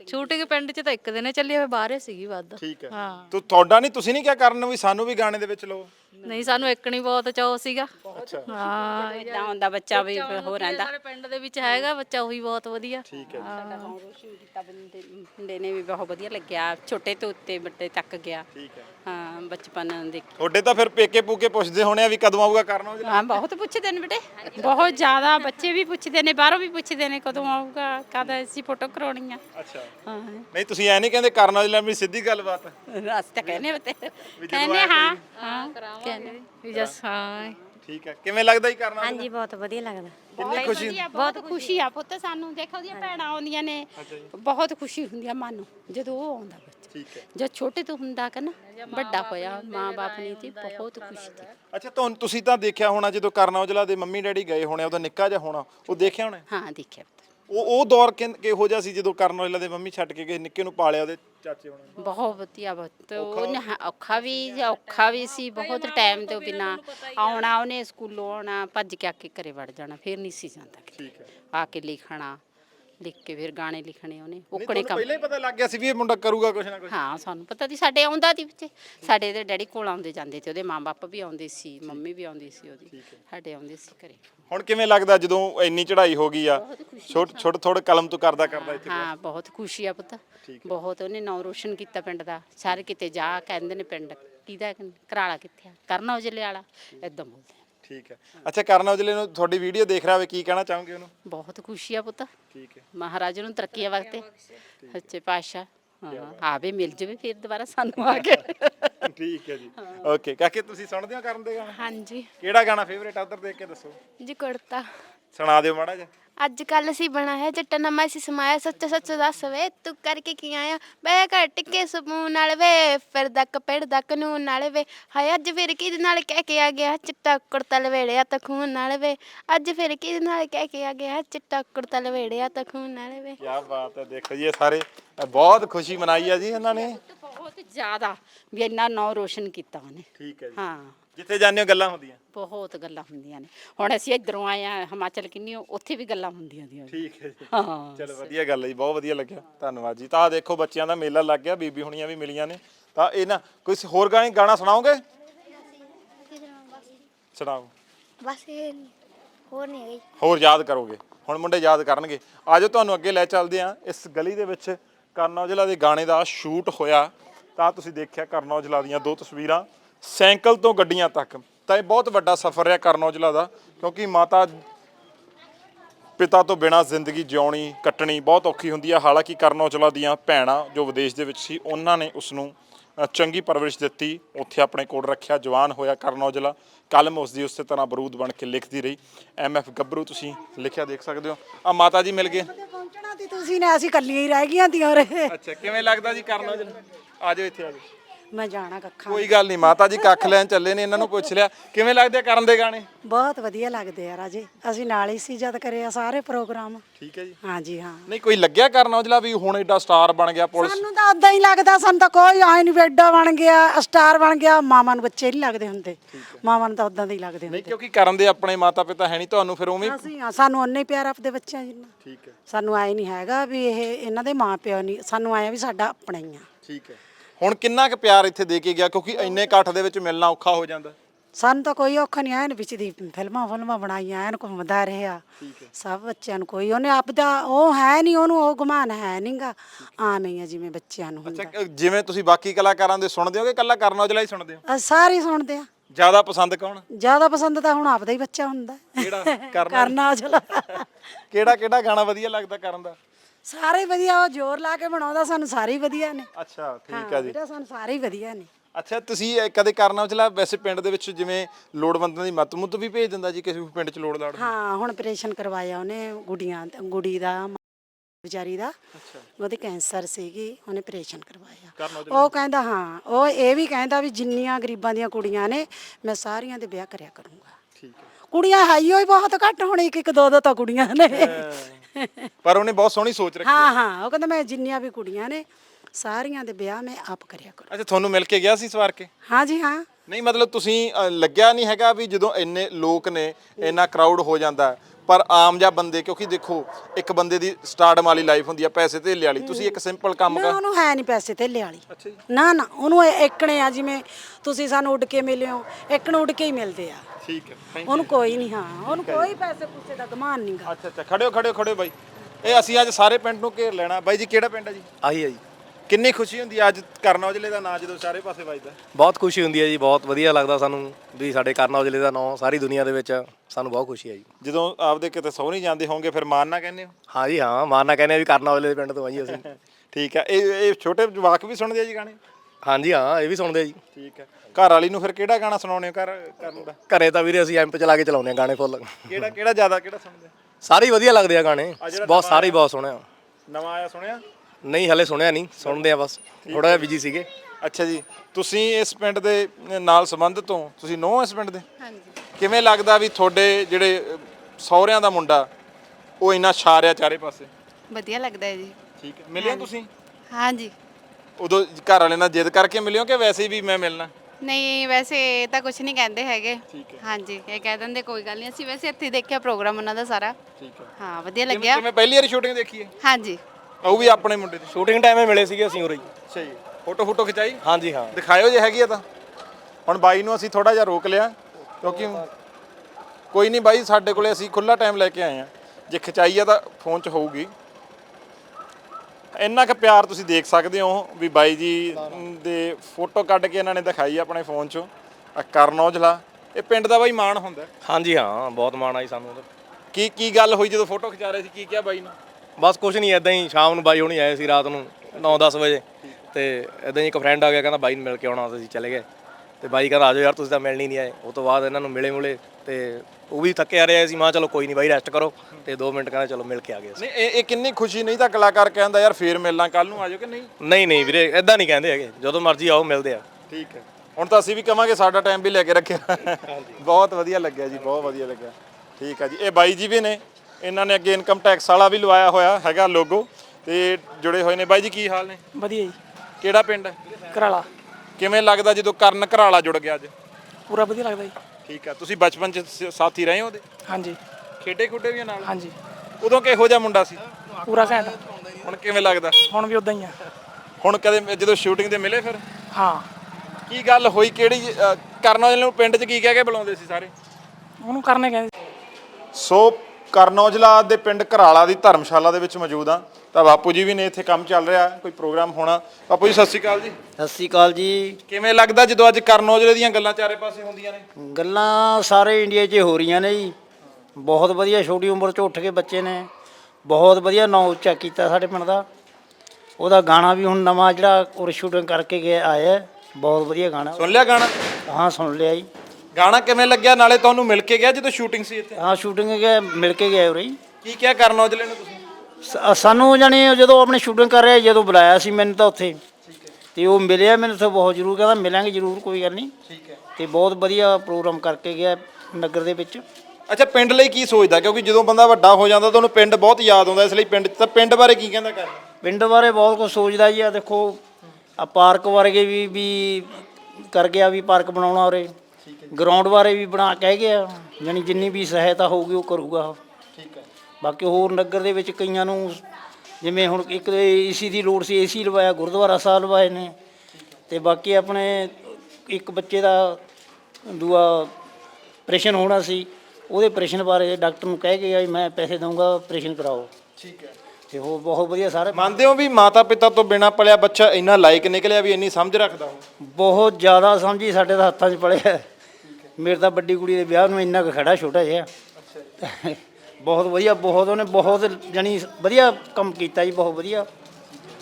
ਸ਼ੂਟਿੰਗ ਪਿੰਡ 'ਚ ਤਾਂ ਇੱਕ ਦਿਨ ਹੀ ਚੱਲੀ ਹੋਵੇ ਬਾਹਰੇ ਸੀਗੀ ਵੱਧ। ਠੀਕ ਹੈ। ਹਾਂ। ਤੂੰ ਤੁਹਾਡਾ ਨਹੀਂ ਤੁਸੀਂ ਨਹੀਂ ਕਿਹਾ ਕਰਨ ਨੂੰ ਵੀ ਸਾਨੂੰ ਵੀ ਗਾਣੇ ਦੇ ਵਿੱਚ ਲਓ? ਨਹੀਂ ਸਾਨੂੰ ਇੱਕ ਨਹੀਂ ਬਹੁਤ ਚਾਅ ਸੀਗਾ। ਅੱਛਾ ਹਾਂ ਇਦਾਂ ਹੁੰਦਾ ਬੱਚਾ ਵੀ ਹੋ ਰਹਿੰਦਾ। ਸਾਡੇ ਪਿੰਡ ਦੇ ਵਿੱਚ ਹੈਗਾ ਬੱਚਾ ਉਹੀ ਬਹੁਤ ਵਧੀਆ। ਠੀਕ ਹੈ ਰੋਸ਼ਨ ਕੀਤਾ ਬੰਦੇ ਮੁੰਡੇ ਨੇ ਵੀ ਬਹੁਤ ਵਧੀਆ ਲੱਗਿਆ ਛੋਟੇ ਤੋਂ ਉੱਤੇ ਵੱਡੇ ਤੱਕ ਗਿਆ। ਠੀਕ ਹੈ। ਹਾਂ ਬਚਪਨ ਦੇ ਤੁਹਾਡੇ ਤਾਂ ਫਿਰ ਪੇਕੇ ਪੂਕੇ ਪੁੱਛਦੇ ਹੋਣੇ ਆ ਵੀ ਕਦੋਂ ਆਊਗਾ ਕਰਨ ਔਜਲਾ ਹਾਂ ਬਹੁਤ ਪੁੱਛਦੇ ਨੇ ਬੇਟੇ। ਬਹੁਤ ਜ਼ਿਆਦਾ ਬੱਚੇ ਵੀ ਪੁੱਛਦੇ ਨੇ ਬਾਹਰੋਂ ਵੀ ਪੁੱਛਦੇ ਨੇ ਕਦੋਂ ਆਊਗਾ ਕਦ ਅਸੀਂ ਫੋਟੋ ਕਰਾਉਣੀ ਆ। ਅੱਛਾ। ਹਾਂ। ਨਹੀਂ ਤੁਸੀਂ ਐ ਨਹੀਂ ਕਹਿੰਦੇ ਕਰਨ ਔਜਲਾ ਵੀ ਸਿੱਧੀ ਗੱਲਬਾਤ? ਰਸ ਤਾਂ ਕਹਿੰਦੇ ਬਤੇ ਕਹਿੰਦੇ ਹਾਂ। ਹਾਂ ਕਹਿੰਦੇ। ਵੀ ਜਸ ਹਾਂ। ਠੀਕ ਹੈ। ਕਿਵੇਂ ਲੱਗਦਾ ਜੀ ਕਰਨ ਔਜਲਾ ਹਾਂਜੀ ਬਹੁਤ ਵਧੀਆ ਲੱਗਦਾ। ਕਿੰਨੀ ਖੁਸ਼ੀ ਬਹੁਤ ਖੁਸ਼ੀ ਆ ਪੁੱਤ ਸਾਨੂੰ। ਦੇਖੋ ਉਹਦੀਆਂ ਭੈਣਾਂ ਆਉਂਦੀਆਂ ਨੇ। ਬਹੁਤ ਖੁਸ਼ੀ ਹੁੰਦੀ ਆ ਮਨ ਨੂੰ ਜਦੋਂ ਉਹ ਆਉਂਦਾ ਬੱਚਾ। ਠੀਕ ਹੈ। ਜਦ ਛੋਟੇ ਤੋਂ ਹੁੰਦਾ ਕਿ ਨਾ ਵੱਡਾ ਹੋਇਆ ਮਾਂ-ਬਾਪ ਨੇ ਤੇ ਬਹੁਤ ਖੁਸ਼ੀ ਸੀ। ਅੱਛਾ ਤੁਹਾਨੂੰ ਤੁਸੀਂ ਤਾਂ ਦੇਖਿਆ ਹੋਣਾ ਜਦੋਂ ਕਰਨ ਔਜਲਾ ਦੇ ਮੰਮੀ ਡੈਡੀ ਗਏ ਹੋਣੇ ਉਹਦਾ ਨਿੱਕਾ ਜਿਹਾ ਹੋਣਾ ਉਹ ਦੇਖਿਆ ਹੋਣਾ? ਹਾਂ ਦੇਖਿਆ। ਉਹ ਉਹ ਦੌਰ ਕਿਨ- ਕਿਹੋ ਜਿਹਾ ਸੀ ਜਦੋਂ ਕਰਨ ਔਜਲਾ ਦੇ ਮੰਮੀ ਛੱਡ ਕੇ ਗਏ ਨਿੱਕੇ ਨੂੰ ਪਾਲਿਆ ਉਹਦੇ ਚਾਚੇ ਹੋਣਾ ਨੇ? ਬਹੁਤ ਵਧੀਆ ਬਹੁਤ ਉਹਨੇ ਹਾਂ, ਔਖਾ ਵੀ ਔਖਾ ਵੀ ਸੀ ਬਹੁਤ ਟਾਈਮ ਤੋਂ ਬਿਨਾ ਆਉਣਾ ਉਹਨੇ ਸਕੂਲੋਂ ਆਉਣਾ ਭੱਜ ਕੇ ਆ ਕੇ ਘਰੇ ਵੜ ਜਾਣਾ ਫਿਰ ਨਹੀਂ ਸੀ ਜਾਂਦਾ ਕਿਤੇ। ਠੀਕ ਹੈ ਆ ਕੇ ਲਿਖਣਾ ਲਿਖ ਕੇ ਫਿਰ ਗਾਣੇ ਲਿਖਣੇ ਉਹਨੇ ਤੁਹਾਨੂੰ ਕੰਮ ਪਹਿਲਾਂ ਹੀ ਪਤਾ ਲੱਗ ਗਿਆ ਸੀ ਵੀ ਇਹ ਮੁੰਡਾ ਕਰੂਗਾ ਕੁਛ ਨਾ ਕੁਛ। ਹਾਂ ਸਾਨੂੰ ਪਤਾ ਸੀ ਸਾਡੇ ਆਉਂਦਾ ਸੀ ਬੱਚੇ ਸਾਡੇ ਦੇ ਡੈਡੀ ਕੋਲ ਆਉਂਦੇ ਜਾਂਦੇ ਤੇ ਉਹਦੇ ਮਾਂ-ਬਾਪ ਵੀ ਆਉਂਦੇ ਸੀ ਮੰਮੀ ਵੀ ਆਉਂਦੀ ਸੀ ਉਹਦੀ। ਸਾਡੇ ਆਉਂਦੇ ਸੀ ਘਰੇ। ਹੁਣ ਕਿਵੇਂ ਲੱਗਦਾ ਜਦੋਂ ਇੰਨੀ ਚੜ੍ਹਾਈ ਹੋ ਗਈ ਆ? ਛੋਟ ਛੋਟ ਥੋੜੇ ਕਲਮ ਤੋਂ ਕਰਦਾ ਕਰਦਾ ਇੱਥੇ ਹਾਂ ਬਹੁਤ ਖੁਸ਼ੀ ਆ ਪੁੱਤ। ਬਹੁਤ ਉਹਨੇ ਨਾਂ ਰੋਸ਼ਨ ਕੀਤਾ ਪਿੰਡ ਦਾ। ਸਾਰੇ ਕਿਤੇ ਜਾ ਕਹਿੰਦੇ ਨੇ ਪਿੰਡ। ਕਿਹਦਾ ਕਰਾਲਾ ਕਿੱਥੇ ਆ? ਕਰਨਾ ਉਜਲੇ ਵਾਲਾ। ਇਦਾਂ ਬੋਲਦੇ ਆ। ਠੀਕ ਹੈ। ਅੱਛਾ ਕਰਨ ਔਜਲੇ ਨੂੰ ਤੁਹਾਡੀ ਵੀਡੀਓ ਦੇਖ ਰਿਹਾ ਹੋਵੇ ਕੀ ਕਹਿਣਾ ਚਾਹੋਗੇ ਉਹਨੂੰ? ਬਹੁਤ ਖੁਸ਼ੀ ਆ ਪੁੱਤ। ਠੀਕ ਹੈ। ਮਹਾਰਾਜ ਨੂੰ ਤਰੱਕੀਆਂ ਵਕਤੇ ਸੱਚੇ ਪਾਤਸ਼ਾਹ। ਹਾਂ ਆਵੇ ਮਿਲ ਜਵੇ ਫਿਰ ਦੁਬਾਰਾ ਸਾਨੂੰ ਆ ਕੇ। ਠੀਕ ਹੈ ਜੀ। ਓਕੇ ਕਾਕੇ ਤੁਸੀਂ ਸੁਣਦੇ ਹੋ ਕਰਨ ਦੇ ਗਾਣੇ? ਹਾਂਜੀ। ਕਿਹੜਾ ਗਾਣਾ ਫੇਵਰੇਟ ਆ? ਉਧਰ ਦੇਖ ਕੇ ਦੱਸੋ। ਜੀ ਕੁੜਤਾ। ਸੁਣਾ ਦਿਓ ਮਾੜਾ ਜਿਹਾ। ਅੱਜ ਕੱਲ ਸੀ ਬਣਾ ਹੈ ਜੱਟਾਂ ਨਾ ਮੈਂ ਸਮਾਇਆ, ਸੱਚ ਸੱਚ ਦੱਸ ਵੇ, ਤੂੰ ਕਰਕੇ ਕੀ ਆਇਆ? ਬੈ ਘਰ ਟਿੱਕੇ ਸਪੂਨ ਨਾਲ ਵੇ ਫਿਰਦਾ ਕਪੜ ਦਾ ਕਾਨੂੰਨ ਨਾਲ ਵੇ। ਹਾਏ, ਅੱਜ ਫਿਰ ਕਿਹਦੇ ਨਾਲ ਕਹਿ ਕੇ ਆ ਗਿਆ? ਚਿੱਟਾ ਕੁੜਤਾ ਲਵੇੜਿਆ ਤਾਂ ਖੂਨ ਨਾਲ ਵੇ। ਅੱਜ ਫਿਰ ਕਿਹਦੇ ਨਾਲ ਕਹਿ ਕੇ ਆ ਗਿਆ? ਚਿੱਟਾ ਕੁੜਤਾ ਲਵੇੜਿਆ ਤਾਂ ਖੂਨ ਨਾਲ ਵੇ। ਕੀ ਬਾਤ ਹੈ, ਦੇਖੋ ਜੀ, ਇਹ ਸਾਰੇ ਬਹੁਤ ਖੁਸ਼ੀ ਮਨਾਈ ਆ ਜੀ ਇਹਨਾਂ ਨੇ। ਬਹੁਤ ਜ਼ਿਆਦਾ ਵੀ ਇੰਨਾ ਨਾਂ ਰੋਸ਼ਨ ਕੀਤਾ ਉਹਨੇ। ਠੀਕ ਹੈ ਜੀ। ਹਾਂ। ਜਿੱਥੇ ਜਾਂਦੇ ਹੋ ਗੱਲਾਂ ਹੁੰਦੀਆਂ? ਬਹੁਤ ਗੱਲਾਂ ਹੁੰਦੀਆਂ ਨੇ। ਹੁਣ ਅਸੀਂ ਇੱਧਰੋਂ ਆਏ ਆ ਹਿਮਾਚਲ ਕਿੰਨੀ ਉੱਥੇ ਵੀ ਗੱਲਾਂ ਹੁੰਦੀਆਂ ਦੀਆਂ ਠੀਕ ਹੈ ਜੀ। ਹਾਂ। ਚਲੋ ਵਧੀਆ ਗੱਲ ਹੈ ਜੀ ਬਹੁਤ ਵਧੀਆ ਲੱਗਿਆ। ਧੰਨਵਾਦ ਜੀ। ਤਾਂ ਦੇਖੋ ਬੱਚਿਆਂ ਦਾ ਮੇਲਾ ਲੱਗ ਗਿਆ ਬੀਬੀ ਹੁਣੀਆਂ ਵੀ ਮਿਲੀਆਂ ਨੇ। ਤਾਂ ਇਹ ਨਾ ਕੋਈ ਹੋਰ ਗਾਣੇ ਗਾਣਾ ਸੁਣਾਓਗੇ? ਸੁਣਾਓ। ਬਸ ਇਹ ਹੋਰ ਨਹੀਂ ਗਈ ਹੋਰ ਯਾਦ ਕਰੋਗੇ। ਹੁਣ ਮੁੰਡੇ ਯਾਦ ਕਰਨਗੇ। ਆਜੋ ਤੁਹਾਨੂੰ ਅੱਗੇ ਲੈ ਚੱਲਦੇ ਆ ਇਸ ਗਲੀ ਦੇ ਵਿੱਚ ਕਰਨ ਔਜਲਾ ਦੇ ਗਾਣੇ ਦਾ ਸ਼ੂਟ ਹੋਇਆ। ਤਾਂ ਤੁਸੀਂ ਦੇਖਿਆ ਕਰਨ ਔਜਲਾ ਦੀਆਂ ਦੋ ਤਸਵੀਰਾਂ। ਸਾਈਕਲ ਤੋਂ ਗੱਡੀਆਂ ਤੱਕ। ਤਾਂ ਇਹ ਬਹੁਤ ਵੱਡਾ ਸਫ਼ਰ ਰਿਹਾ ਕਰਨ ਔਜਲਾ ਦਾ ਕਿਉਂਕਿ ਮਾਤਾ ਪਿਤਾ ਤੋਂ ਬਿਨਾ ਜ਼ਿੰਦਗੀ ਜਿਉਣੀ ਕੱਟਣੀ ਬਹੁਤ ਔਖੀ ਹੁੰਦੀ ਹੈ ਹਾਲਾਂਕਿ ਕਰਨ ਔਜਲਾ ਦੀਆਂ ਭੈਣਾਂ ਜੋ ਵਿਦੇਸ਼ ਦੇ ਵਿੱਚ ਸੀ ਉਹਨਾਂ ਨੇ ਉਸ ਨੂੰ ਚੰਗੀ ਪਰਵਰਿਸ਼ ਦਿੱਤੀ। ਉੱਥੇ ਆਪਣੇ ਕੋਲ ਰੱਖਿਆ ਜਵਾਨ ਹੋਇਆ ਕਰਨ ਔਜਲਾ ਕਲਮ ਉਸ ਦੀ ਉਸੇ ਤਰ੍ਹਾਂ ਬਰੂਦ ਬਣ ਕੇ ਲਿਖਦੀ ਰਹੀ। ਐਮ ਐਫ ਗੱਭਰੂ ਤੁਸੀਂ ਲਿਖਿਆ ਦੇਖ ਸਕਦੇ ਹੋ। ਆ ਮਾਤਾ ਜੀ ਮਿਲ ਗਏ। ਪਹੁੰਚਣਾ ਸੀ ਤੁਸੀਂ ਨੇ ਅਸੀਂ ਕੱਲੀਆਂ ਹੀ ਰਹਿ ਗਈਆਂ ਤੀਆਂ ਉਰੇ। ਅੱਛਾ ਕਿਵੇਂ ਲੱਗਦਾ ਜੀ ਕਰਨ ਔਜਲਾ ਆਜੋ ਇੱਥੇ ਆਜੋ ਮੈਂ ਜਾਣਾ ਕੱਖਾਂ ਕੋਈ ਗੱਲ ਨਹੀਂ ਮਾਤਾ ਜੀ ਕੱਖ ਲੈਣ ਚੱਲੇ ਨੇ ਇਹਨਾਂ ਨੂੰ ਪੁੱਛ ਲਿਆ। ਕਿਵੇਂ ਲੱਗਦੇ ਆ ਕਰਨ ਦੇ ਗਾਣੇ? ਬਹੁਤ ਵਧੀਆ ਲੱਗਦੇ ਆ ਰਾਜੇ। ਅਸੀਂ ਨਾਲ ਹੀ ਸੀ ਜਦ ਕਰਿਆ ਸਾਰੇ ਪ੍ਰੋਗਰਾਮ। ਠੀਕ ਹੈ ਜੀ। ਹਾਂਜੀ ਹਾਂ। ਨਹੀਂ ਕੋਈ ਲੱਗਿਆ ਕਰਨ ਔਜਲਾ ਵੀ ਹੁਣ ਐਡਾ ਸਟਾਰ ਬਣ ਗਿਆ ਪੁਲਿਸ? ਸਾਨੂੰ ਤਾਂ ਉਦਾਂ ਹੀ ਲੱਗਦਾ ਸਾਨੂੰ ਤਾਂ ਕੋਈ ਆਈ ਨਹੀਂ ਵੇਡਾ ਬਣ ਗਿਆ ਸਟਾਰ ਬਣ ਗਿਆ। ਮਾਮਾ ਨੂੰ ਬੱਚੇ ਨਹੀਂ ਲੱਗਦੇ ਹੁੰਦੇ। ਮਾਮਾ ਨੂੰ ਤਾਂ ਉਦਾਂ ਦੇ ਹੀ ਲੱਗਦੇ ਨਹੀਂ ਹੁੰਦੇ। ਕਿਉਂਕਿ ਕਰਨ ਦੇ ਆਪਣੇ ਮਾਤਾ ਪਿਤਾ ਹੈ ਨਹੀਂ ਤੁਹਾਨੂੰ ਫਿਰ ਉਵੇਂ ਹੀ- ਅਸੀਂ ਹਾਂ, ਸਾਨੂੰ ਉਨੇ ਹੀ ਪਿਆਰ ਆਪਦੇ ਬੱਚਿਆਂ ਜਿੰਨਾ ਠੀਕ ਹੈ। ਸਾਨੂੰ ਆਏ ਨਹੀਂ ਹੈਗਾ ਵੀ ਇਹ ਇਹਨਾਂ ਦੇ ਮਾਂ ਪਿਓ ਨਹੀਂ ਸਾਨੂੰ ਆਇਆ ਵੀ ਸਾਡਾ ਆਪਣਾ ਹੀ ਆ। ਠੀਕ ਹੈ। ਹੁਣ ਕਿੰਨਾ ਕੁ ਪਿਆਰ ਇੱਥੇ ਦੇ ਕੇ ਗਿਆ? ਕਿਉਂਕਿ ਇੰਨੇ ਇਕੱਠ ਦੇ ਵਿੱਚ ਮਿਲਣਾ ਔਖਾ ਹੋ ਜਾਂਦਾ। ਸਾਨੂੰ ਤਾਂ ਕੋਈ ਔਖਾ ਨਹੀਂ ਆਇਆ ਵਿੱਚ ਦੀ ਫਿਲਮਾਂ ਫਿਲਮਾਂ ਬਣਾਈਆਂ ਐਨ ਘੁੰਮਦਾ ਰਿਹਾ। ਸਭ ਬੱਚਿਆਂ ਨੂੰ ਕੋਈ ਉਹਨੇ ਆਪਦਾ ਉਹ ਹੈ ਨਹੀਂ ਉਹਨੂੰ ਉਹ ਗੁਮਾਨ ਹੈ ਨਹੀਂਗਾ। ਆਵੇਂ ਹੀ ਆ ਜਿਵੇਂ ਬੱਚਿਆਂ ਨੂੰ ਹੁੰਦਾ। ਅੱਛਾ ਜਿਵੇਂ ਤੁਸੀਂ ਬਾਕੀ ਕਲਾਕਾਰਾਂ ਦੇ ਸੁਣਦੇ ਹੋਗੇ ਕੱਲਾ ਕਰਨ ਔਜਲਾ ਹੀ ਸੁਣਦੇ ਹੋ? ਸਾਰੇ ਸੁਣਦੇ ਆ। ਜ਼ਿਆਦਾ ਪਸੰਦ ਕੌਣ? ਜ਼ਿਆਦਾ ਪਸੰਦ ਤਾਂ ਹੁਣ ਆਪਦਾ ਹੀ ਬੱਚਾ ਹੁੰਦਾ। ਕਿਹੜਾ? ਕਰਨਾ ਕਰਨਾ ਔਜਲਾ। ਕਿਹੜਾ ਕਿਹੜਾ ਗਾਣਾ ਵਧੀਆ ਲੱਗਦਾ ਕਰਨ ਦਾ? ਸਾਰੇ ਵਧੀਆ ਉਹ ਜ਼ੋਰ ਲਾ ਕੇ ਬਣਾਉਂਦਾ ਸਾਨੂੰ ਸਾਰੇ ਹੀ ਵਧੀਆ ਨੇ। ਅੱਛਾ ਠੀਕ ਹੈ ਜੀ। ਬੇਟਾ ਸਾਨੂੰ ਸਾਰੇ ਹੀ ਵਧੀਆ ਨੇ। ਅੱਛਾ ਤੁਸੀਂ ਇਹ ਕਦੇ ਕਰਨਾ ਔਜਲਾ ਵੈਸੇ ਪਿੰਡ ਦੇ ਵਿੱਚ ਜਿਵੇਂ ਲੋੜਵੰਦਾਂ ਦੀ ਮਤ ਮੁੱਤ ਵੀ ਭੇਜ ਦਿੰਦਾ ਜੀ ਕਿਸੇ ਵੀ ਪਿੰਡ 'ਚ ਲੋੜ ਲਾੜ ਹਾਂ ਹੁਣ ਆਪਰੇਸ਼ਨ ਕਰਵਾਇਆ ਉਹਨੇ ਗੁੜੀਆਂ ਗੁੜੀ ਦਾ ਵਿਚਾਰੀ ਦਾ। ਉਹਦੀ ਕੈਂਸਰ ਸੀਗੀ ਉਹਨੇ ਆਪਰੇਸ਼ਨ ਕਰਵਾਇਆ। ਉਹ ਕਹਿੰਦਾ ਹਾਂ ਉਹ ਇਹ ਵੀ ਕਹਿੰਦਾ ਵੀ ਜਿੰਨੀਆਂ ਗਰੀਬਾਂ ਦੀਆਂ ਕੁੜੀਆਂ ਨੇ ਮੈਂ ਸਾਰੀਆਂ ਦੇ ਵਿਆਹ ਕਰਿਆ ਕਰੂੰਗਾ। ਠੀਕ ਹੈ। ਕੁੜੀਆਂ ਹਾਈਓ ਹੀ ਬਹੁਤ ਘੱਟ ਹੁਣ ਇੱਕ ਇੱਕ ਦੋ ਦੋ ਤਾਂ ਕੁੜੀਆਂ ਨੇ। ਪਰ ਉਹਨੇ ਬਹੁਤ ਸੋਹਣੀ ਸੋਚ ਰੱਖੀ ਹਾਂ ਹਾਂ। ਉਹ ਕਹਿੰਦਾ ਮੈਂ ਜਿੰਨੀਆਂ ਵੀ ਕੁੜੀਆਂ ਨੇ ਸਾਰੀਆਂ ਦੇ ਵਿਆਹ ਮੈਂ ਆਪ ਕਰਿਆ ਕਰੂੰ। ਅੱਛਾ ਤੁਹਾਨੂੰ ਮਿਲ ਕੇ ਗਿਆ ਸੀ ਸਵਾਰ ਕੇ? ਹਾਂ ਜੀ ਹਾਂ। ਨਹੀਂ ਮਤਲਬ ਤੁਸੀਂ ਅ, ਲੱਗਿਆ ਨਹੀਂ ਹੈਗਾ ਵੀ ਜਦੋਂ ਇੰਨੇ ਲੋਕ ਨੇ ਇੰਨਾ ਕਰਾਊਡ ਹੋ ਜਾਂਦਾ ਹੈ, ਪਰ ਆਮ ਜਾਂ ਬੰਦੇ ਕਿਉਂਕਿ ਦੇਖੋ ਇੱਕ ਬੰਦੇ ਦੀ ਸਟਾਰਡਮ ਵਾਲੀ ਲਾਈਫ ਹੁੰਦੀ ਆ ਪੈਸੇ ਧੇਲੇ ਵਾਲੀ। ਤੁਸੀਂ ਇੱਕ ਸਿੰਪਲ ਕੰਮ ਨਾ ਕਰ ਉਹਨੂੰ ਹੈ ਨਹੀਂ ਪੈਸੇ ਧੇਲੇ ਵਾਲੀ। ਨਾ ਨਾ ਉਹਨੂੰ ਇਹ ਏਕਣੇ ਆ ਜਿਵੇਂ ਤੁਸੀਂ ਸਾਨੂੰ ਉੱਡ ਕੇ ਮਿਲਿਓ ਏਕਣ ਉੱਡ ਕੇ ਹੀ ਮਿਲਦੇ ਆ। ਠੀਕ ਹੈ ਉਹਨੂੰ ਕੋਈ ਨਹੀਂ ਹਾਂ ਉਹਨੂੰ ਕੋਈ ਪੈਸੇ ਪੂਸੇ ਦਾ ਗਮਾਨ ਨਹੀਂਗਾ ਅੱਛਾ ਅੱਛਾ ਖੜਿਓ ਖੜਿਓ ਖੜਿਓ ਬਾਈ। ਇਹ ਅਸੀਂ ਅੱਜ ਸਾਰੇ ਪਿੰਡ ਨੂੰ ਘੇਰ ਲੈਣਾ। ਬਾਈ ਜੀ ਕਿਹੜਾ ਪਿੰਡ ਹੈ ਜੀ? ਆਹੀ ਹੈ ਜੀ। ਕਿੰਨੀ ਖੁਸ਼ੀ ਹੁੰਦੀ ਹੈ ਅੱਜ ਕਰਨ ਔਜਲੇ ਦਾ ਨਾਂ ਜਦੋਂ ਸਾਰੇ ਪਾਸੇ ਵੱਜਦਾ? ਬਹੁਤ ਖੁਸ਼ੀ ਹੁੰਦੀ ਹੈ ਜੀ ਬਹੁਤ ਵਧੀਆ ਲੱਗਦਾ ਸਾਨੂੰ ਵੀ ਸਾਡੇ ਕਰਨ ਔਜਲੇ ਦਾ ਨਾਂ ਸਾਰੀ ਦੁਨੀਆ ਦੇ ਵਿੱਚ ਸਾਨੂੰ ਬਹੁਤ ਖੁਸ਼ੀ ਹੈ ਜੀ। ਜਦੋਂ ਆਪਦੇ ਕਿਤੇ ਸਹੁਰੇ ਜਾਂਦੇ ਹੋਵੋਗੇ ਫਿਰ ਮਾਨ ਨਾ ਕਹਿੰਦੇ ਹੋ? ਹਾਂ ਜੀ ਹਾਂ ਮਾਰਨਾ ਕਹਿੰਦੇ ਆ ਵੀ ਕਰਨ ਔਜਲੇ ਦੇ ਪਿੰਡ ਤੋਂ ਆ ਜੀ ਅਸੀਂ। ਠੀਕ ਹੈ ਇਹ ਇਹ ਛੋਟੇ ਜਵਾਕ ਵੀ ਸੁਣਦੇ ਆ ਜੀ ਗਾਣੇ? ਹਾਂ ਜੀ ਹਾਂ ਇਹ ਵੀ ਸੁਣਦੇ ਆ ਜੀ। ਠੀਕ ਹੈ। ਘਰ ਵਾਲੀ ਨੂੰ ਫਿਰ ਕਿਹੜਾ ਗਾਣਾ ਸੁਣਾਉਣੇ ਹੋ ਘਰ ਕਰਨ ਦਾ ਘਰੇ ਤਾਂ ਵੀਰੇ ਅਸੀਂ ਐਂਪ ਚਲਾ ਕੇ ਚਲਾਉਂਦੇ ਆ ਗਾਣੇ ਫੁੱਲ ਕਿਹੜਾ ਕਿਹੜਾ ਜ਼ਿਆਦਾ ਕਿਹੜਾ ਸੁਣਦੇ? ਸਾਰੇ ਹੀ ਵਧੀਆ ਲੱਗਦੇ ਆ ਗਾਣੇ। ਬਹੁਤ ਸਾਰੇ ਹੀ ਬਹੁਤ ਸੋਹਣੇ ਆ। ਨਵਾਂ ਆਇਆ ਸੁਣਿਆ? ਨਹੀਂ ਹਲੇ ਸੁਣਿਆ ਨਹੀਂ ਸੁਣਦੇ ਆ ਬਸ। ਥੋੜਾ ਜਿਹਾ ਬਿਜ਼ੀ ਸੀਗੇ। ਅੱਛਾ ਜੀ। ਤੁਸੀਂ ਇਸ ਪਿੰਡ ਦੇ ਨਾਲ ਸੰਬੰਧਿਤ ਹੋ ਤੁਸੀਂ ਨੋ ਇਸ ਪਿੰਡ ਦੇ? ਹਾਂਜੀ। ਕਿਵੇਂ ਲੱਗਦਾ ਵੀ ਤੁਹਾਡੇ ਜਿਹੜੇ ਸਹੁਰਿਆਂ ਦਾ ਮੁੰਡਾ ਉਹ ਇੰਨਾ ਛਾਰਿਆ ਚਾਰੇ ਪਾਸੇ? ਵਧੀਆ ਲੱਗਦਾ ਹੈ ਜੀ। ਠੀਕ ਹੈ। ਮਿਲਿਆ ਤੁਸੀਂ? ਹਾਂਜੀ। ਉਦੋਂ ਘਰ ਵਾਲੇ ਨਾਲ ਜਿੱਦ ਕਰਕੇ ਮਿਲਿਓ ਕਿ ਵੈਸੇ ਵੀ ਮੈਂ ਮਿਲਣਾ? ਨਹੀਂ ਵੈਸੇ ਇਹ ਤਾਂ ਕੁਝ ਨਹੀਂ ਕਹਿੰਦੇ ਹੈਗੇ। ਹਾਂਜੀ ਇਹ ਕਹਿ ਦਿੰਦੇ ਕੋਈ ਗੱਲ ਨਹੀਂ। ਅਸੀਂ ਵੈਸੇ ਇੱਥੇ ਹੀ ਦੇਖਿਆ ਪ੍ਰੋਗਰਾਮ ਉਹਨਾਂ ਦਾ ਸਾਰਾ। ਠੀਕ ਹੈ। ਹਾਂ ਵਧੀਆ ਲੱਗਿਆ। ਕਿਵੇਂ ਪਹਿਲੀ ਵਾਰੀ ਸ਼ੂਟਿੰਗ ਦੇਖੀ ਹੈ? ਹਾਂਜੀ। ਉਹ ਵੀ ਆਪਣੇ ਮੁੰਡੇ ਦੀ। ਸ਼ੂਟਿੰਗ ਟਾਈਮੇ ਮਿਲੇ ਸੀਗੇ ਅਸੀਂ ਉਰੇ ਹੀ। ਅੱਛਾ ਜੀ। ਫੋਟੋ ਫੋਟੋ ਖਿਚਾਈ? ਹਾਂ ਜੀ ਹਾਂ। ਦਿਖਾਇਓ ਜੇ ਹੈਗੀ ਆ ਤਾਂ। ਹੁਣ ਬਾਈ ਨੂੰ ਅਸੀਂ ਥੋੜਾ ਜਿਹਾ ਰੋਕ ਲਿਆ ਕਿਉਂਕਿ ਕੋਈ ਨਹੀਂ ਬਾਈ ਸਾਡੇ ਕੋਲੇ ਅਸੀਂ ਖੁੱਲਾ ਟਾਈਮ ਲੈ ਕੇ ਆਏ ਆ ਜੇ ਖਿਚਾਈ ਆ ਤਾਂ ਫੋਨ 'ਚ ਹੋਊਗੀ। ਇੰਨਾ ਕੁ ਪਿਆਰ ਤੁਸੀਂ ਦੇਖ ਸਕਦੇ ਹੋ ਵੀ ਬਾਈ ਜੀ ਦੇ ਫੋਟੋ ਕੱਢ ਕੇ ਇਹਨਾਂ ਨੇ ਦਿਖਾਈ ਆਪਣੇ ਫੋਨ 'ਚੋਂ। ਆ ਕਰਨ ਔਜਲਾ ਇਹ ਪਿੰਡ ਦਾ ਬਾਈ ਮਾਣ ਹੁੰਦਾ। ਹਾਂ ਜੀ ਹਾਂ ਬਹੁਤ ਮਾਣ ਆਈ ਸਾਨੂੰ ਉਹਦਾ। ਕੀ ਕੀ ਗੱਲ ਹੋਈ ਜਦੋਂ ਫੋਟੋ ਖਿਚਾ ਰਹੇ ਸੀ? ਕੀ ਕਿਹਾ ਬਾਈ ਨੂੰ? ਬਸ ਕੁਝ ਨਹੀਂ ਐਦਾਂ ਹੀ ਸ਼ਾਮ ਨੂੰ ਬਾਈ ਹੋਣੀ ਆਏ ਸੀ ਰਾਤ ਨੂੰ 9-10 ਵਜੇ। ਤੇ ਐਦਾਂ ਹੀ ਇੱਕ ਫਰੈਂਡ ਆ ਗਿਆ ਕਹਿੰਦਾ ਬਾਈ ਨੂੰ ਮਿਲ ਕੇ ਆਉਣਾ ਅਸੀਂ ਚਲੇ ਗਏ। ਤੇ ਬਾਈ ਕਹਿੰਦਾ ਆਜੋ ਯਾਰ ਤੁਸੀਂ ਤਾਂ ਮਿਲਣ ਹੀ ਨਹੀਂ ਆਏ। ਉਹ ਤੋਂ ਬਾਅਦ ਇਹਨਾਂ ਨੂੰ ਮਿਲੇ ਮੁਲੇ ਤੇ ਉਹ ਵੀ ਥੱਕੇ ਆ ਰਹੇ ਸੀ ਮਾਂ ਚਲੋ ਕੋਈ ਨਹੀਂ ਬਾਈ ਰੈਸਟ ਕਰੋ। ਤੇ 2 ਮਿੰਟ ਕਹਿੰਦਾ ਚਲੋ ਮਿਲ ਕੇ ਆ ਗਏ ਅਸੀਂ। ਨਹੀਂ ਇਹ ਇਹ ਕਿੰਨੀ ਖੁਸ਼ੀ ਨਹੀਂ ਤਾਂ ਕਲਾਕਾਰ ਕਹਿੰਦਾ ਯਾਰ ਫੇਰ ਮਿਲਣਾ ਕੱਲ ਨੂੰ ਆਜੋ ਕਿ ਨਹੀਂ? ਨਹੀਂ ਨਹੀਂ ਵੀਰੇ ਐਦਾਂ ਨਹੀਂ ਕਹਿੰਦੇ ਹੈਗੇ। ਜਦੋਂ ਮਰਜ਼ੀ ਆਓ ਮਿਲਦੇ ਆ। ਠੀਕ ਹੈ। ਹੁਣ ਤਾਂ ਅਸੀਂ ਵੀ ਕਵਾਂਗੇ ਸਾਡਾ ਟਾਈਮ ਵੀ ਲੈ ਕੇ ਰੱਖਿਆ ਬਹੁਤ ਵਧੀਆ ਲੱਗਿਆ ਜੀ ਬਹੁਤ ਵਧੀਆ ਲੱਗਿਆ। ਠੀਕ ਹੈ ਜੀ। ਇਹ ਬਾਈ ਜੀ ਵੀ ਨੇ। ਇਹਨਾਂ ਨੇ ਅੱਗੇ ਇਨਕਮ ਟੈਕਸ ਵਾਲਾ ਵੀ ਲਵਾਇਆ ਹੋਇਆ ਹੈਗਾ ਲੋਗੋ ਤੇ ਜੁੜੇ ਹੋਏ ਨੇ। ਬਾਈ ਜੀ ਕੀ ਹਾਲ ਨੇ? ਵਧੀਆ ਜੀ। ਕਿਹੜਾ ਪਿੰਡ ਹੈ? ਕਰਾਲਾ। ਕਿਵੇਂ ਲੱਗਦਾ ਜਦੋਂ ਕਰਨ ਘਰਾਲਾ ਜੁੜ ਗਿਆ ਅੱਜ? ਪੂਰਾ ਵਧੀਆ ਲੱਗਦਾ ਜੀ। ਠੀਕ ਹੈ ਤੁਸੀਂ ਬਚਪਨ ਚ ਸ- ਸਾਥੀ ਰਹੇ ਹੋ ਉਹਦੇ? ਹਾਂਜੀ। ਖੇਡੇ ਖੁੱਡੇ ਵੀ ਨਾਲ? ਹਾਂਜੀ। ਉਦੋਂ ਕਿਹੋ ਜਿਹਾ ਮੁੰਡਾ ਸੀ? ਪੂਰਾ ਘੈਂਟ। ਹੁਣ ਕਿਵੇਂ ਲੱਗਦਾ? ਹੁਣ ਵੀ ਉਦਾਂ ਹੀ ਆ। ਹੁਣ ਕਦੇ ਜਦੋਂ ਸ਼ੂਟਿੰਗ ਤੇ ਮਿਲੇ ਫਿਰ? ਹਾਂ। ਕੀ ਗੱਲ ਹੋਈ? ਕਿਹੜੀ ਅ, ਕਰਨ ਔਜਲੇ ਨੂੰ ਪਿੰਡ 'ਚ ਕੀ ਕਹਿ ਕੇ ਬੁਲਾਉਂਦੇ ਸੀ ਸਾਰੇ? ਉਹਨੂੰ ਕਰਨੇ ਕਹਿੰਦੇ ਸੋ ਕਰਨ ਔਜਲਾ ਦੇ ਪਿੰਡ ਘਰਾਲਾ ਦੀ ਧਰਮਸ਼ਾਲਾ ਦੇ ਵਿੱਚ ਮੌਜੂਦ ਆ ਤਾਂ ਬਾਪੂ ਜੀ ਵੀ ਨੇ ਇੱਥੇ ਕੰਮ ਚੱਲ ਰਿਹਾ ਕੋਈ ਪ੍ਰੋਗਰਾਮ ਹੋਣਾ। ਬਾਪੂ ਜੀ ਸਤਿ ਸ਼੍ਰੀ ਅਕਾਲ ਜੀ। ਸਤਿ ਸ੍ਰੀ ਅਕਾਲ ਜੀ। ਕਿਵੇਂ ਲੱਗਦਾ ਜਦੋਂ ਅੱਜ ਕਰਨ ਔਜਲੇ ਦੀਆਂ ਗੱਲਾਂ ਚਾਰੇ ਪਾਸੇ ਹੁੰਦੀਆਂ ਨੇ? ਗੱਲਾਂ ਸਾਰੇ ਇੰਡੀਆ 'ਚ ਹੋ ਰਹੀਆਂ ਨੇ ਜੀ। ਬਹੁਤ ਵਧੀਆ ਛੋਟੀ ਉਮਰ 'ਚ ਉੱਠ ਕੇ ਬੱਚੇ ਨੇ। ਬਹੁਤ ਵਧੀਆ ਨਾਂ ਉੱਚਾ ਕੀਤਾ ਸਾਡੇ ਪਿੰਡ ਦਾ। ਉਹਦਾ ਗਾਣਾ ਵੀ ਹੁਣ ਨਵਾਂ ਜਿਹੜਾ ਉਹ ਸ਼ੂਟਿੰਗ ਕਰਕੇ ਗਿਆ ਆਇਆ। ਹੈ। ਬਹੁਤ ਵਧੀਆ ਗਾਣਾ। ਸੁਣ ਲਿਆ ਗਾਣਾ? ਹਾਂ ਸੁਣ ਲਿਆ ਜੀ। ਗਾਣਾ ਕਿਵੇਂ ਲੱਗਿਆ? ਨਾਲੇ ਤੁਹਾਨੂੰ ਮਿਲ ਕੇ ਗਿਆ ਜਦੋਂ ਸ਼ੂਟਿੰਗ ਸੀ ਇੱਥੇ? ਹਾਂ ਸ਼ੂਟਿੰਗ ਗਿਆ ਮਿਲ ਕੇ ਗਏ ਉਰੇ ਹੀ। ਕੀ ਕਿਹਾ ਕਰਨ ਔਜਲੇ ਨੇ ਤੁਸੀਂ? ਸ- ਸਾਨੂੰ ਜਾਣੀ ਜਦੋਂ ਆਪਣੇ ਸ਼ੂਟਿੰਗ ਕਰ ਰਿਹਾ ਜਦੋਂ ਬੁਲਾਇਆ ਸੀ ਮੈਨੂੰ ਤਾਂ ਉੱਥੇ। ਤੇ ਉਹ ਮਿਲਿਆ ਮੈਨੂੰ ਤਾਂ ਬਹੁਤ ਜ਼ਰੂਰ ਕਹਿੰਦਾ ਮਿਲਾਂਗੇ ਜ਼ਰੂਰ ਕੋਈ ਗੱਲ ਨਹੀਂ। ਠੀਕ ਹੈ। ਤੇ ਬਹੁਤ ਵਧੀਆ ਪ੍ਰੋਗਰਾਮ ਕਰਕੇ ਗਿਆ ਨਗਰ ਦੇ ਵਿੱਚ। ਅੱਛਾ ਪਿੰਡ ਲਈ ਕੀ ਸੋਚਦਾ? ਕਿਉਂਕਿ ਜਦੋਂ ਬੰਦਾ ਵੱਡਾ ਹੋ ਜਾਂਦਾ ਤਾਂ ਉਹਨੂੰ ਪਿੰਡ ਬਹੁਤ ਯਾਦ ਆਉਂਦਾ ਇਸ ਲਈ ਪਿੰਡ ਤਾਂ ਪਿੰਡ ਬਾਰੇ ਕੀ ਕਹਿੰਦਾ ਕਰਨ ਪਿੰਡ ਬਾਰੇ ਬਹੁਤ ਕੁਝ ਸੋਚਦਾ ਜੀ ਆ ਦੇਖੋ ਆ ਪਾਰਕ ਵਰਗੇ ਵੀ ਵੀ ਕਰ ਗਿਆ ਵੀ ਪਾਰਕ ਬਣਾਉਣਾ ਉਰੇ। ਗਰਾਊਂਡ ਬਾਰੇ ਵੀ ਬਣਾ ਕਹਿ ਗਿਆ ਯਾਨੀ ਜਿੰਨੀ ਵੀ ਸਹਾਇਤਾ ਹੋਊਗੀ ਉਹ ਕਰੂਗਾ। ਠੀਕ ਹੈ। ਬਾਕੀ ਹੋਰ ਨਗਰ ਦੇ ਵਿੱਚ ਕਈਆਂ ਨੂੰ ਜਿਵੇਂ ਹੁਣ ਇੱਕ ਏਸੀ ਦੀ ਲੋੜ ਸੀ ਏਸੀ ਲਵਾਇਆ ਗੁਰਦੁਆਰਾ ਸਾਹਿਬ ਲਵਾਏ ਨੇ। ਤੇ ਬਾਕੀ ਆਪਣੇ ਇੱਕ ਬੱਚੇ ਦਾ ਦੂਆ ਆਪਰੇਸ਼ਨ ਹੋਣਾ ਸੀ ਉਹਦੇ ਆਪਰੇਸ਼ਨ ਬਾਰੇ ਡਾਕਟਰ ਨੂੰ ਕਹਿ ਆਈ ਮੈਂ ਪੈਸੇ ਦਊਂਗਾ ਆਪਰੇਸ਼ਨ ਕਰਾਓ। ਠੀਕ ਹੈ। ਤੇ ਉਹ ਬਹੁਤ ਵਧੀਆ ਸਾਰੇ ਮੰਨਦੇ ਹੋ ਵੀ ਮਾਤਾ ਪਿਤਾ ਤੋਂ ਬਿਨਾ ਪਲਿਆ ਬੱਚਾ ਇੰਨਾ ਲਾਇਕ ਨਿਕਲਿਆ ਵੀ ਇੰਨੀ ਸਮਝ ਰੱਖਦਾ ਹੋ? ਬਹੁਤ ਜ਼ਿਆਦਾ ਸਮਝੀ ਸਾਡੇ ਤਾਂ ਹੱਥਾਂ 'ਚ ਪੜਿਆ ਮੇਰੇ ਤਾਂ ਵੱਡੀ ਕੁੜੀ ਦੇ ਵਿਆਹ ਨੂੰ ਇੰਨਾ ਕੁ ਖੜਾ ਛੋਟਾ ਜਿਹਾ। ਬਹੁਤ ਵਧੀਆ ਬਹੁਤ ਉਹਨੇ ਬਹੁਤ ਜਾਣੀ ਵਧੀਆ ਕੰਮ ਕੀਤਾ ਜੀ ਬਹੁਤ ਵਧੀਆ।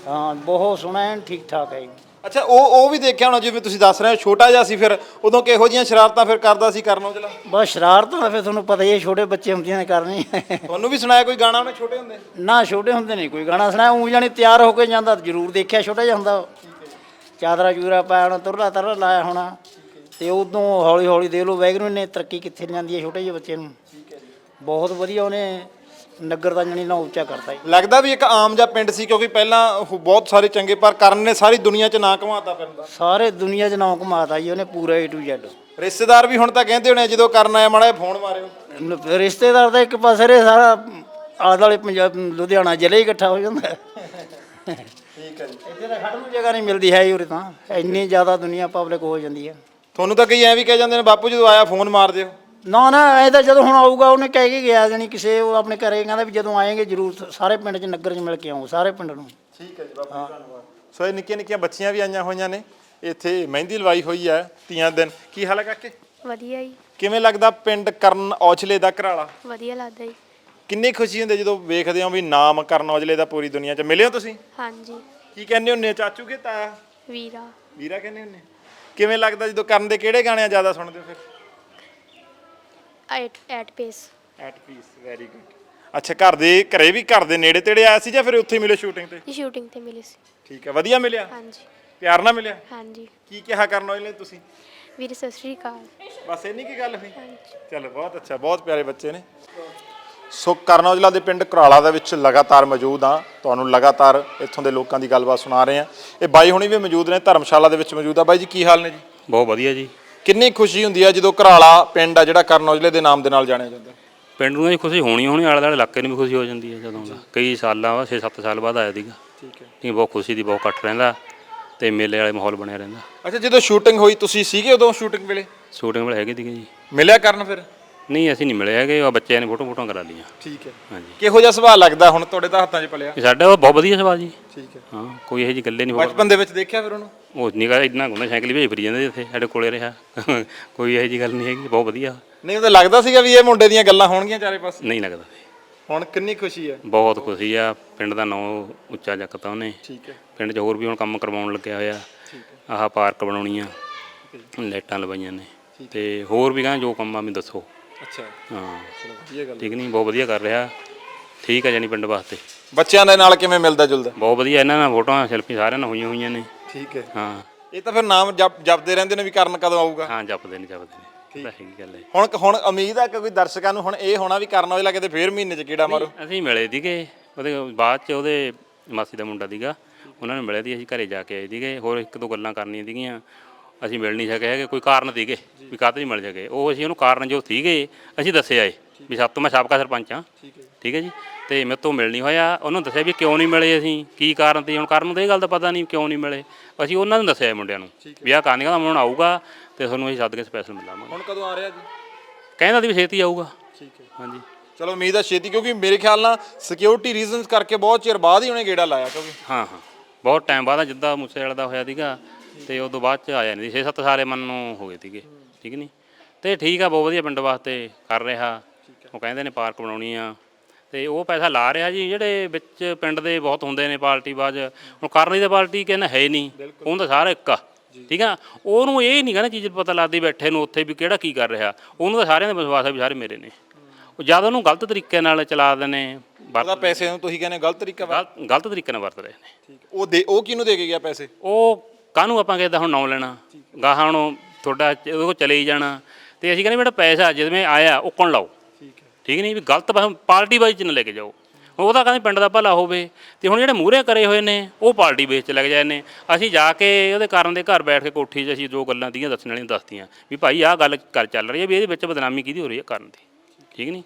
ਹਾਂ ਬਹੁਤ ਸੋਹਣਾ ਐਨ ਠੀਕ ਠਾਕ ਹੈ ਜੀ। ਅੱਛਾ ਉਹ ਉਹ ਵੀ ਦੇਖਿਆ ਹੋਣਾ ਜਿਵੇਂ ਤੁਸੀਂ ਦੱਸ ਰਹੇ ਹੋ ਛੋਟਾ ਜਿਹਾ ਸੀ ਫਿਰ ਉਦੋਂ ਕਿਹੋ ਜੀਆਂ ਸ਼ਰਾਰਤਾਂ ਫਿਰ ਕਰਦਾ ਸੀ ਕਰਨ ਔਜਲਾ? ਬਸ ਸ਼ਰਾਰਤਾਂ ਤਾਂ ਫਿਰ ਤੁਹਾਨੂੰ ਪਤਾ ਹੀ ਹੈ ਛੋਟੇ ਬੱਚੇ ਹੁੰਦੀਆਂ ਨੇ ਕਰਨੀ। ਤੁਹਾਨੂੰ ਵੀ ਸੁਣਾਇਆ ਕੋਈ ਗਾਣਾ ਉਹਨੇ ਛੋਟੇ ਹੁੰਦੇ? ਨਾ ਛੋਟੇ ਹੁੰਦੇ ਨਹੀਂ ਕੋਈ ਗਾਣਾ ਸੁਣਾਇਆ ਉਹ ਜਾਨੀ ਤਿਆਰ ਹੋ ਕੇ ਜਾਂਦਾ ਜ਼ਰੂਰ ਦੇਖਿਆ ਛੋਟਾ ਜਿਹਾ ਹੁੰਦਾ। ਚਾਦਰਾ ਚੂਰਾ ਪਾਇਆ ਹੋਣਾ ਤੁਰਲਾ ਤਰਲਾ ਲਾਇਆ ਹੋਣਾ। ਤੇ ਉਦੋਂ ਹੌਲੀ ਹੌਲੀ ਦੇਖ ਲਓ ਵੈਗਰੂ ਨੇ ਤਰੱਕੀ ਕਿੱਥੇ ਜਾਂਦੀ ਹੈ ਛੋਟੇ ਜਿਹੇ ਬੱਚੇ ਨੂੰ। ਬਹੁਤ ਵਧੀਆ ਉਹਨੇ ਨਗਰ ਦਾ ਜਣੀ ਨਾ ਉੱਚਾ ਕਰਤਾ ਜੀ। ਲੱਗਦਾ ਵੀ ਇੱਕ ਆਮ ਜਿਹਾ ਪਿੰਡ ਸੀ ਕਿਉਂਕਿ ਪਹਿਲਾਂ ਉਹ ਬਹੁਤ ਸਾਰੇ ਚੰਗੇ ਪਰ ਕਰਨ ਨੇ ਸਾਰੀ ਦੁਨੀਆ 'ਚ ਨਾਂ ਕਮਾਤਾ ਪਿੰਡ ਦਾ। ਸਾਰੇ ਦੁਨੀਆ 'ਚ ਨਾਂ ਘੁਮਾਤਾ ਜੀ ਉਹਨੇ ਪੂਰਾ A to Z ਰਿਸ਼ਤੇਦਾਰ ਵੀ ਹੁਣ ਤਾਂ ਕਹਿੰਦੇ ਹੋਣੇ ਜਦੋਂ ਕਰਨ ਆਇਆ ਮਾੜਾ ਜਿਹਾ ਫੋਨ ਮਾਰਿਓ। ਰਿਸ਼ਤੇਦਾਰ ਦਾ ਇੱਕ ਪਾਸੇ ਰੇ ਸਾਰਾ ਆਲੇ ਦੁਆਲੇ ਪੰਜਾਬ ਲੁਧਿਆਣਾ ਜ਼ਿਲ੍ਹਾ ਹੀ ਇਕੱਠਾ ਹੋ ਜਾਂਦਾ। ਹੈ। ਠੀਕ ਹੈ ਜੀ। ਇੱਥੇ ਤਾਂ ਖੜਨ ਨੂੰ ਜਗ੍ਹਾ ਨਹੀਂ ਮਿਲਦੀ ਹੈ ਹੀ ਉਰੇ ਤਾਂ। ਇੰਨੀ ਜ਼ਿਆਦਾ ਦੁਨੀਆ ਪਬਲਿਕ ਹੋ ਜਾਂਦੀ ਹੈ। ਤੁਹਾਨੂੰ ਤਾਂ ਕਈ ਐ ਵੀ ਕਹਿ ਜਾਂਦੇ ਨੇ ਬਾਪੂ ਜਦੋਂ ਆਇਆ ਫੋਨ ਮਾਰ ਦਿਓ। ਨਾ ਨਾ ਇਹ ਤਾਂ ਜਦੋਂ ਹੁਣ ਆਊਗਾ ਉਹਨੇ ਕਹਿ ਕੇ ਗਿਆ ਜਾਣੀ ਕਿਸੇ ਉਹ ਆਪਣੇ ਘਰੇ ਕਹਿੰਦਾ ਵੀ ਜਦੋਂ ਆਏਗੇ ਜਰੂਰ ਸਾਰੇ ਪਿੰਡ 'ਚ ਨਗਰ 'ਚ ਮਿਲ ਕੇ ਆਉਂ ਸਾਰੇ ਪਿੰਡ ਨੂੰ। ਠੀਕ ਹੈ ਜੀ ਬਾਪੂ ਧੰਨਵਾਦ। ਸੋ ਇਹ ਨਿੱਕੀਆਂ ਨਿੱਕੀਆਂ ਬੱਚੀਆਂ ਵੀ ਆਈਆਂ ਹੋਈਆਂ ਨੇ ਇੱਥੇ ਮਹਿੰਦੀ ਲਵਾਈ ਹੋਈ ਹੈ ਤੀਆਂ ਦਿਨ। ਕੀ ਹਾਲ ਹੈ ਕਾਕੇ? ਵਧੀਆ ਜੀ। ਕਿਵੇਂ ਲੱਗਦਾ ਪਿੰਡ ਕਰਨ ਔਜਲੇ ਦਾ ਘਰਾਲਾ? ਵਧੀਆ ਲੱਗਦਾ ਜੀ। ਕਿੰਨੀ ਖੁਸ਼ੀ ਹੁੰਦੀ ਜਦੋਂ ਵੇਖਦੇ ਹੋ ਵੀ ਨਾਮ ਕਰਨ ਔਜਲੇ ਦਾ ਪੂਰੀ ਦੁਨੀਆ 'ਚ। ਮਿਲੇ ਹੋ ਤੁਸੀਂ? ਹਾਂਜੀ। ਕੀ ਕਹਿੰਦੇ ਹੁੰਨੇ ਚਾਚੂ ਕੇ ਤਾਇਆ? ਵੀਰਾ। ਵੀਰਾ ਕਹਿੰਦੇ ਹੁੰਨੇ ਕਿਵੇਂ ਲੱਗਦਾ ਜਦੋਂ ਕਰਨ ਦੇ ਕਿਹੜੇ ਗਾਣੇ ਜ਼ਿਆਦਾ ਸੁਣਦੇ ਹੋ ਫਿਰ? At at peace at peace very good ਅੱਛਾ ਘਰ ਦੇ ਘਰੇ ਵੀ ਘਰ ਦੇ ਨੇੜੇ ਤੇੜੇ ਆਇਆ ਸੀ ਜਾਂ ਫਿਰ ਉੱਥੇ ਹੀ ਮਿਲੇ ਸ਼ੂਟਿੰਗ ਤੇ? ਜੀ ਸ਼ੂਟਿੰਗ ਤੇ ਮਿਲੇ ਸੀ। ਠੀਕ ਹੈ ਵਧੀਆ ਮਿਲਿਆ? ਹਾਂਜੀ। ਪਿਆਰ ਨਾਲ ਮਿਲਿਆ? ਹਾਂਜੀ। ਕੀ ਕਿਹਾ ਕਰਨ ਔਜਲੇ ਤੁਸੀਂ? ਵੀਰ ਸਤਿ ਸ਼੍ਰੀ ਅਕਾਲ। ਬਸ ਇੰਨੀ ਕੀ ਗੱਲ ਹੋਈ? ਚਲੋ ਬਹੁਤ ਅੱਛਾ ਬਹੁਤ ਪਿਆਰੇ ਬੱਚੇ ਨੇ। ਸੋ ਕਰਨ ਔਜਲਾ ਦੇ ਪਿੰਡ ਘਰਾਲਾ ਦੇ ਵਿੱਚ ਲਗਾਤਾਰ ਮੌਜੂਦ ਆ ਤੁਹਾਨੂੰ ਲਗਾਤਾਰ ਇੱਥੋਂ ਦੇ ਲੋਕਾਂ ਦੀ ਗੱਲਬਾਤ ਸੁਣਾ ਰਹੇ ਆ ਇਹ ਬਾਈ ਹੁਣੀ ਵੀ ਮੌਜੂਦ ਨੇ ਧਰਮਸ਼ਾਲਾ ਦੇ ਵਿੱਚ ਮੌਜੂਦ ਆ। ਬਾਈ ਜੀ ਕੀ ਹਾਲ ਨੇ ਜੀ? ਬਹੁਤ ਵਧੀਆ ਜੀ। ਕਿੰਨੀ ਖੁਸ਼ੀ ਹੁੰਦੀ ਆ ਜਦੋਂ ਘਰਾਲਾ ਪਿੰਡ ਆ ਜਿਹੜਾ ਕਰਨ ਔਜਲੇ ਦੇ ਨਾਮ ਦੇ ਨਾਲ ਜਾਣਿਆ ਜਾਂਦਾ ਪਿੰਡ ਨੂੰ ਜੀ ਖੁਸ਼ੀ ਹੋਣੀ ਹੋਣੀ ਆਲੇ ਦੁਆਲੇ ਇਲਾਕੇ ਨੂੰ ਵੀ ਖੁਸ਼ੀ ਹੋ ਜਾਂਦੀ ਹੈ ਜਦੋਂ ਦਾ। ਕਈ ਸਾਲਾਂ ਬਾਅਦ 6-7 ਸਾਲ ਬਾਅਦ ਆਇਆ ਸੀਗਾ। ਠੀਕ ਹੈ। ਨਹੀਂ ਬਹੁਤ ਖੁਸ਼ੀ ਦੀ ਬਹੁਤ ਇਕੱਠ ਰਹਿੰਦਾ ਤੇ ਮੇਲੇ ਵਾਲੇ ਮਾਹੌਲ ਬਣਿਆ ਰਹਿੰਦਾ। ਅੱਛਾ ਜਦੋਂ ਸ਼ੂਟਿੰਗ ਹੋਈ ਤੁਸੀਂ ਸੀਗੇ ਉਦੋਂ ਸ਼ੂਟਿੰਗ ਵੇਲੇ? ਸ਼ੂਟਿੰਗ ਵੇਲੇ ਹੈਗੇ ਸੀਗੇ ਜੀ। ਮਿਲਿਆ ਕਰਨ ਫਿਰ? ਨਹੀਂ ਅਸੀਂ ਨਹੀਂ ਮਿਲੇ ਹੈਗੇ ਉਹ ਬੱਚਿਆਂ ਨੇ ਫੋਟੋ ਫੋਟੋ ਕਰਾ ਲਈਆਂ। ਠੀਕ ਹੈ। ਹਾਂਜੀ। ਕਿਹੋ ਜਿਹਾ ਸੁਭਾਅ ਲੱਗਦਾ ਹੁਣ ਤੁਹਾਡੇ ਤਾਂ ਹੱਥਾਂ 'ਚ ਪਲਿਆ? ਇਹ ਸਾਡਾ ਬਹੁਤ ਵਧੀਆ ਸਵਾਲ ਜੀ। ਠੀਕ ਹੈ। ਹਾਂ ਕੋਈ ਇਹੋ ਜਿਹੀ ਗੱਲੇ ਨਹੀਂ ਬਚਪਨ ਦੇ ਵਿੱਚ ਦੇਖਿਆ ਫਿਰ ਉਹਨੂੰ? ਉਹ ਨਿਕਾ ਇੰਨਾ ਗੁੰਦਾ ਸਾਈਕਲ ਭੇਜ ਫਿਰੀ ਜਾਂਦੇ ਇੱਥੇ ਸਾਡੇ ਕੋਲੇ ਰਿਹਾ। ਕੋਈ ਇਹੋ ਜਿਹੀ ਗੱਲ ਨਹੀਂ ਹੈਗੀ ਬਹੁਤ ਵਧੀਆ। ਨਹੀਂ ਉਹ ਤਾਂ ਲੱਗਦਾ ਸੀਗਾ ਵੀ ਇਹ ਮੁੰਡੇ ਦੀਆਂ ਗੱਲਾਂ ਹੋਣਗੀਆਂ ਚਾਰੇ ਪਾਸੇ। ਨਹੀਂ ਲੱਗਦਾ ਹੁਣ ਕਿੰਨੀ ਖੁਸ਼ੀ ਹੈ? ਬਹੁਤ ਖੁਸ਼ੀ ਆ ਪਿੰਡ ਦਾ ਨਾਂ ਉੱਚਾ ਚੱਕਤਾ ਉਹਨੇ। ਠੀਕ ਹੈ। ਪਿੰਡ 'ਚ ਹੋਰ ਵੀ ਹੁਣ ਕੰਮ ਕਰਵਾਉਣ ਲੱਗਿਆ ਹੋਇਆ। ਆਹ ਪਾਰਕ ਬਣਾਉਣੀ ਆ ਲਾਈਟਾਂ ਲਵਾਈਆਂ ਨੇ। ਤੇ ਹੋਰ ਵੀ ਕਹਿੰਦਾ ਜੋ ਕੰਮ ਆ ਮੈਨੂੰ ਦੱਸੋ। ਅੱਛਾ। ਹਾਂ। ਚਲੋ ਵਧੀਆ ਗੱਲ ਠੀਕ ਨਹੀਂ ਬਹੁਤ ਵਧੀਆ ਕਰ ਰਿਹਾ। ਠੀਕ ਆ ਜਾਨੀ ਪਿੰਡ ਵਾਸਤੇ। ਬੱਚਿਆਂ ਦੇ ਨਾਲ ਕਿਵੇਂ ਮਿਲਦਾ ਜੁਲਦਾ? ਬਹੁਤ ਵਧੀਆ ਇਹਨਾਂ ਨਾਲ ਫੋਟੋਆਂ ਸੈਲਫੀ ਸਾਰਿਆਂ ਨਾਲ ਹੋਈਆਂ ਹੋਈਆਂ ਨੇ। ਠੀਕ ਹੈ। ਹਾਂ। ਇਹ ਤਾਂ ਫਿਰ ਨਾਮ ਜਪ ਜਪਦੇ ਰਹਿੰਦੇ ਨੇ ਵੀ ਕਰਨ ਕਦੋਂ ਆਊਗਾ? ਹਾਂ ਜਪਦੇ ਨੇ ਜਪਦੇ ਨੇ। ਗੱਲ ਹੈ। ਹੁਣ ਹੁਣ ਉਮੀਦ ਹੈ ਕਿ ਕੋਈ ਦਰਸ਼ਕਾਂ ਨੂੰ ਹੁਣ ਇਹ ਹੋਣਾ ਵੀ ਕਰਨ ਔਜਲਾ ਕਿਤੇ ਫੇਰ ਮਹੀਨੇ 'ਚ ਕੀੜਾ ਮਾਰੂ। ਅਸੀਂ ਮਿਲੇ ਸੀਗੇ ਉਹਦੇ ਬਾਅਦ ਚ ਉਹਦੇ ਮਾਸੀ ਦਾ ਮੁੰਡਾ ਸੀਗਾ। ਉਹਨਾਂ ਨੂੰ ਮਿਲੇ ਸੀ ਅਸੀਂ ਘਰੇ ਜਾ ਕੇ ਆਏ ਸੀਗੇ। ਹੋਰ ਇੱਕ ਦੋ ਗੱਲਾਂ ਕਰਨੀਆਂ ਸੀਗੀਆਂ। ਅਸੀਂ ਮਿਲ ਨਹੀਂ ਸਕੇ ਹੈਗੇ ਕੋਈ ਕਾਰਨ ਸੀਗੇ ਵੀ ਕਾਹਤੇ ਨਹੀਂ ਮਿਲ ਸਕੇ। ਉਹ ਅਸੀਂ ਉਹਨੂੰ ਕਾਰਨ ਜੋ ਸੀਗੇ ਅਸੀਂ ਦੱਸੇ ਆਏ। ਵੀ ਸਭ ਤੋਂ ਮੈਂ ਸਾਬਕਾ ਸਰਪੰਚ ਹਾਂ। ਠੀਕ ਹੈ ਜੀ। ਤੇ ਮੇਰੇ ਤੋਂ ਮਿਲ ਨਹੀਂ ਹੋਇਆ। ਉਹਨੂੰ ਦੱਸਿਆ ਵੀ ਕਿਉਂ ਨਹੀਂ ਮਿਲੇ ਅਸੀਂ? ਕੀ ਕਾਰਨ ਤੇ? ਹੁਣ ਕਾਰਨ ਨੂੰ ਤਾਂ ਇਹ ਗੱਲ ਦਾ ਪਤਾ ਨਹੀਂ ਕਿਉਂ ਨਹੀਂ ਮਿਲੇ। ਅਸੀਂ ਉਹਨਾਂ ਨੂੰ ਦੱਸਿਆ ਮੁੰਡਿਆਂ ਨੂੰ। ਵੀ ਆਹ ਕਾਰਨ ਕਹਿੰਦਾ ਹੁਣ ਆਊਗਾ ਤੇ ਤੁਹਾਨੂੰ ਅਸੀਂ ਸੱਦ ਕੇ ਸਪੈਸ਼ਲ ਮਿਲਾਵਾਂਗੇ। ਹੁਣ ਕਦੋਂ ਆ ਰਿਹਾ ਜੀ? ਕਹਿੰਦਾ ਸੀ ਵੀ ਛੇਤੀ ਆਊਗਾ। ਠੀਕ ਹੈ। ਹਾਂਜੀ। ਚਲੋ ਉਮੀਦ ਹੈ ਛੇਤੀ ਕਿਉਂਕਿ ਮੇਰੇ ਖਿਆਲ ਨਾਲ ਸਿਕਿਉਰਿਟੀ ਰੀਜ਼ਨਸ ਕਰਕੇ ਬਹੁਤ ਚਿਰ ਬਾਅਦ ਹੀ ਉਹਨੇ ਗੇੜਾ ਲਾਇਆ ਕਿਉਂਕਿ ਹਾਂ ਹਾਂ। ਬਹੁਤ ਟਾਈਮ ਬਾਅਦ ਆ, ਜਿੱਦਾਂ ਮੂਸੇ ਵਾਲੇ ਦਾ ਹੋਇਆ ਸੀਗਾ। ਤੇ ਉਦੋਂ ਬਾਅਦ ਚ ਆਇਆ ਨਹੀਂ 6-7 ਸਾਲੇ ਮਨ ਨੂੰ ਹੋ ਗਏ ਸੀਗੇ। ਠੀਕ ਨਹੀਂ ਤੇ ਠੀਕ ਆ ਬਹੁਤ ਵਧੀਆ ਪਿੰਡ ਵਾਸਤੇ ਕਰ ਰਿਹਾ। ਉਹ ਕਹਿੰਦੇ ਨੇ ਪਾਰਕ ਬਣਾਉਣੀ ਆ। ਤੇ ਉਹ ਪੈਸਾ ਲਾ ਰਿਹਾ ਜੀ। ਜਿਹੜੇ ਵਿੱਚ ਪਿੰਡ ਦੇ ਬਹੁਤ ਹੁੰਦੇ ਨੇ ਪਾਰਟੀ ਬਾਜ। ਹੁਣ ਕਰਨੀ ਦੀ ਪਾਰਟੀ ਕਹਿੰਦਾ ਹੈ ਨਹੀਂ ਉਹਨੂੰ ਤਾਂ ਸਾਰਾ ਇੱਕ ਆ। ਠੀਕ ਆ? ਉਹਨੂੰ ਇਹ ਨਹੀਂ ਕਹਿੰਦਾ ਚੀਜ਼ ਪਤਾ ਲੱਗਦੀ ਬੈਠੇ ਨੂੰ ਉੱਥੇ ਵੀ ਕਿਹੜਾ ਕੀ ਕਰ ਰਿਹਾ। ਉਹਨੂੰ ਤਾਂ ਸਾਰਿਆਂ ਦਾ ਵਿਸ਼ਵਾਸ ਆ ਵੀ ਸਾਰੇ ਮੇਰੇ ਨੇ। ਉਹ ਜਦ ਉਹਨੂੰ ਗਲਤ ਤਰੀਕੇ ਨਾਲ ਚਲਾ ਦਿੰਦੇ ਉਹਦਾ ਪੈਸੇ ਨੂੰ ਤੁਸੀਂ ਕਹਿੰਦੇ ਗਲਤ ਤਰੀਕਾ ਗਲਤ ਤਰੀਕੇ ਨਾਲ ਵਰਤ ਰਹੇ ਨੇ। ਠੀਕ ਹੈ। ਉਹ ਦੇ ਉਹ ਕਿਹਨੂੰ ਦੇ ਕੇ ਗਿਆ ਪੈਸੇ? ਉਹ ਕਾਹਨੂੰ ਆਪਾਂ ਕਹਿੰਦਾ ਹੁਣ ਨਾਂ ਲੈਣਾ? ਗਾਹਾਂ ਹੁਣ ਤੁਹਾਡਾ ਉਹਦੇ ਕੋਲ ਚਲੇ ਹੀ ਜਾਣਾ। ਤੇ ਅਸੀਂ ਕਹਿੰਦੇ ਬੇਟਾ ਪੈਸਾ ਜਿਵੇਂ ਆਇਆ ਉੱਕਣ ਲਾਓ ਠੀਕ ਹੈ। ਠੀਕ ਨਹੀਂ ਵੀ ਗਲਤ ਪਾਸੇ ਪਾਰਟੀ ਵਾਈਜ਼ ਚ ਨਾ ਲੈ ਕੇ ਜਾਓ। ਉਹ ਤਾਂ ਕਹਿੰਦੇ ਪਿੰਡ ਦਾ ਭਲਾ ਹੋਵੇ। ਤੇ ਹੁਣ ਜਿਹੜੇ ਮੂਹਰੇ ਕਰੇ ਹੋਏ ਨੇ ਉਹ ਪਾਰਟੀ ਬੇਸ ਚ ਲੱਗ ਜਾਂਦੇ ਨੇ। ਅਸੀਂ ਜਾ ਕੇ ਉਹਦੇ ਕਾਰਨ ਦੇ ਘਰ ਬੈਠ ਕੇ ਕੋਠੀ 'ਚ ਅਸੀਂ ਜੋ ਗੱਲਾਂ ਦੀਆਂ ਦੱਸਣ ਵਾਲੀਆਂ ਦੱਸਤੀਆਂ। ਵੀ ਭਾਈ ਆਹ ਗੱਲ ਕਰ ਚੱਲ ਰਹੀ ਹੈ ਵੀ ਇਹਦੇ ਵਿੱਚ ਬਦਨਾਮੀ ਕਿਹਦੀ ਹੋ ਰਹੀ ਹੈ ਕਰਨ ਦੀ। ਠੀਕ ਨਹੀਂ?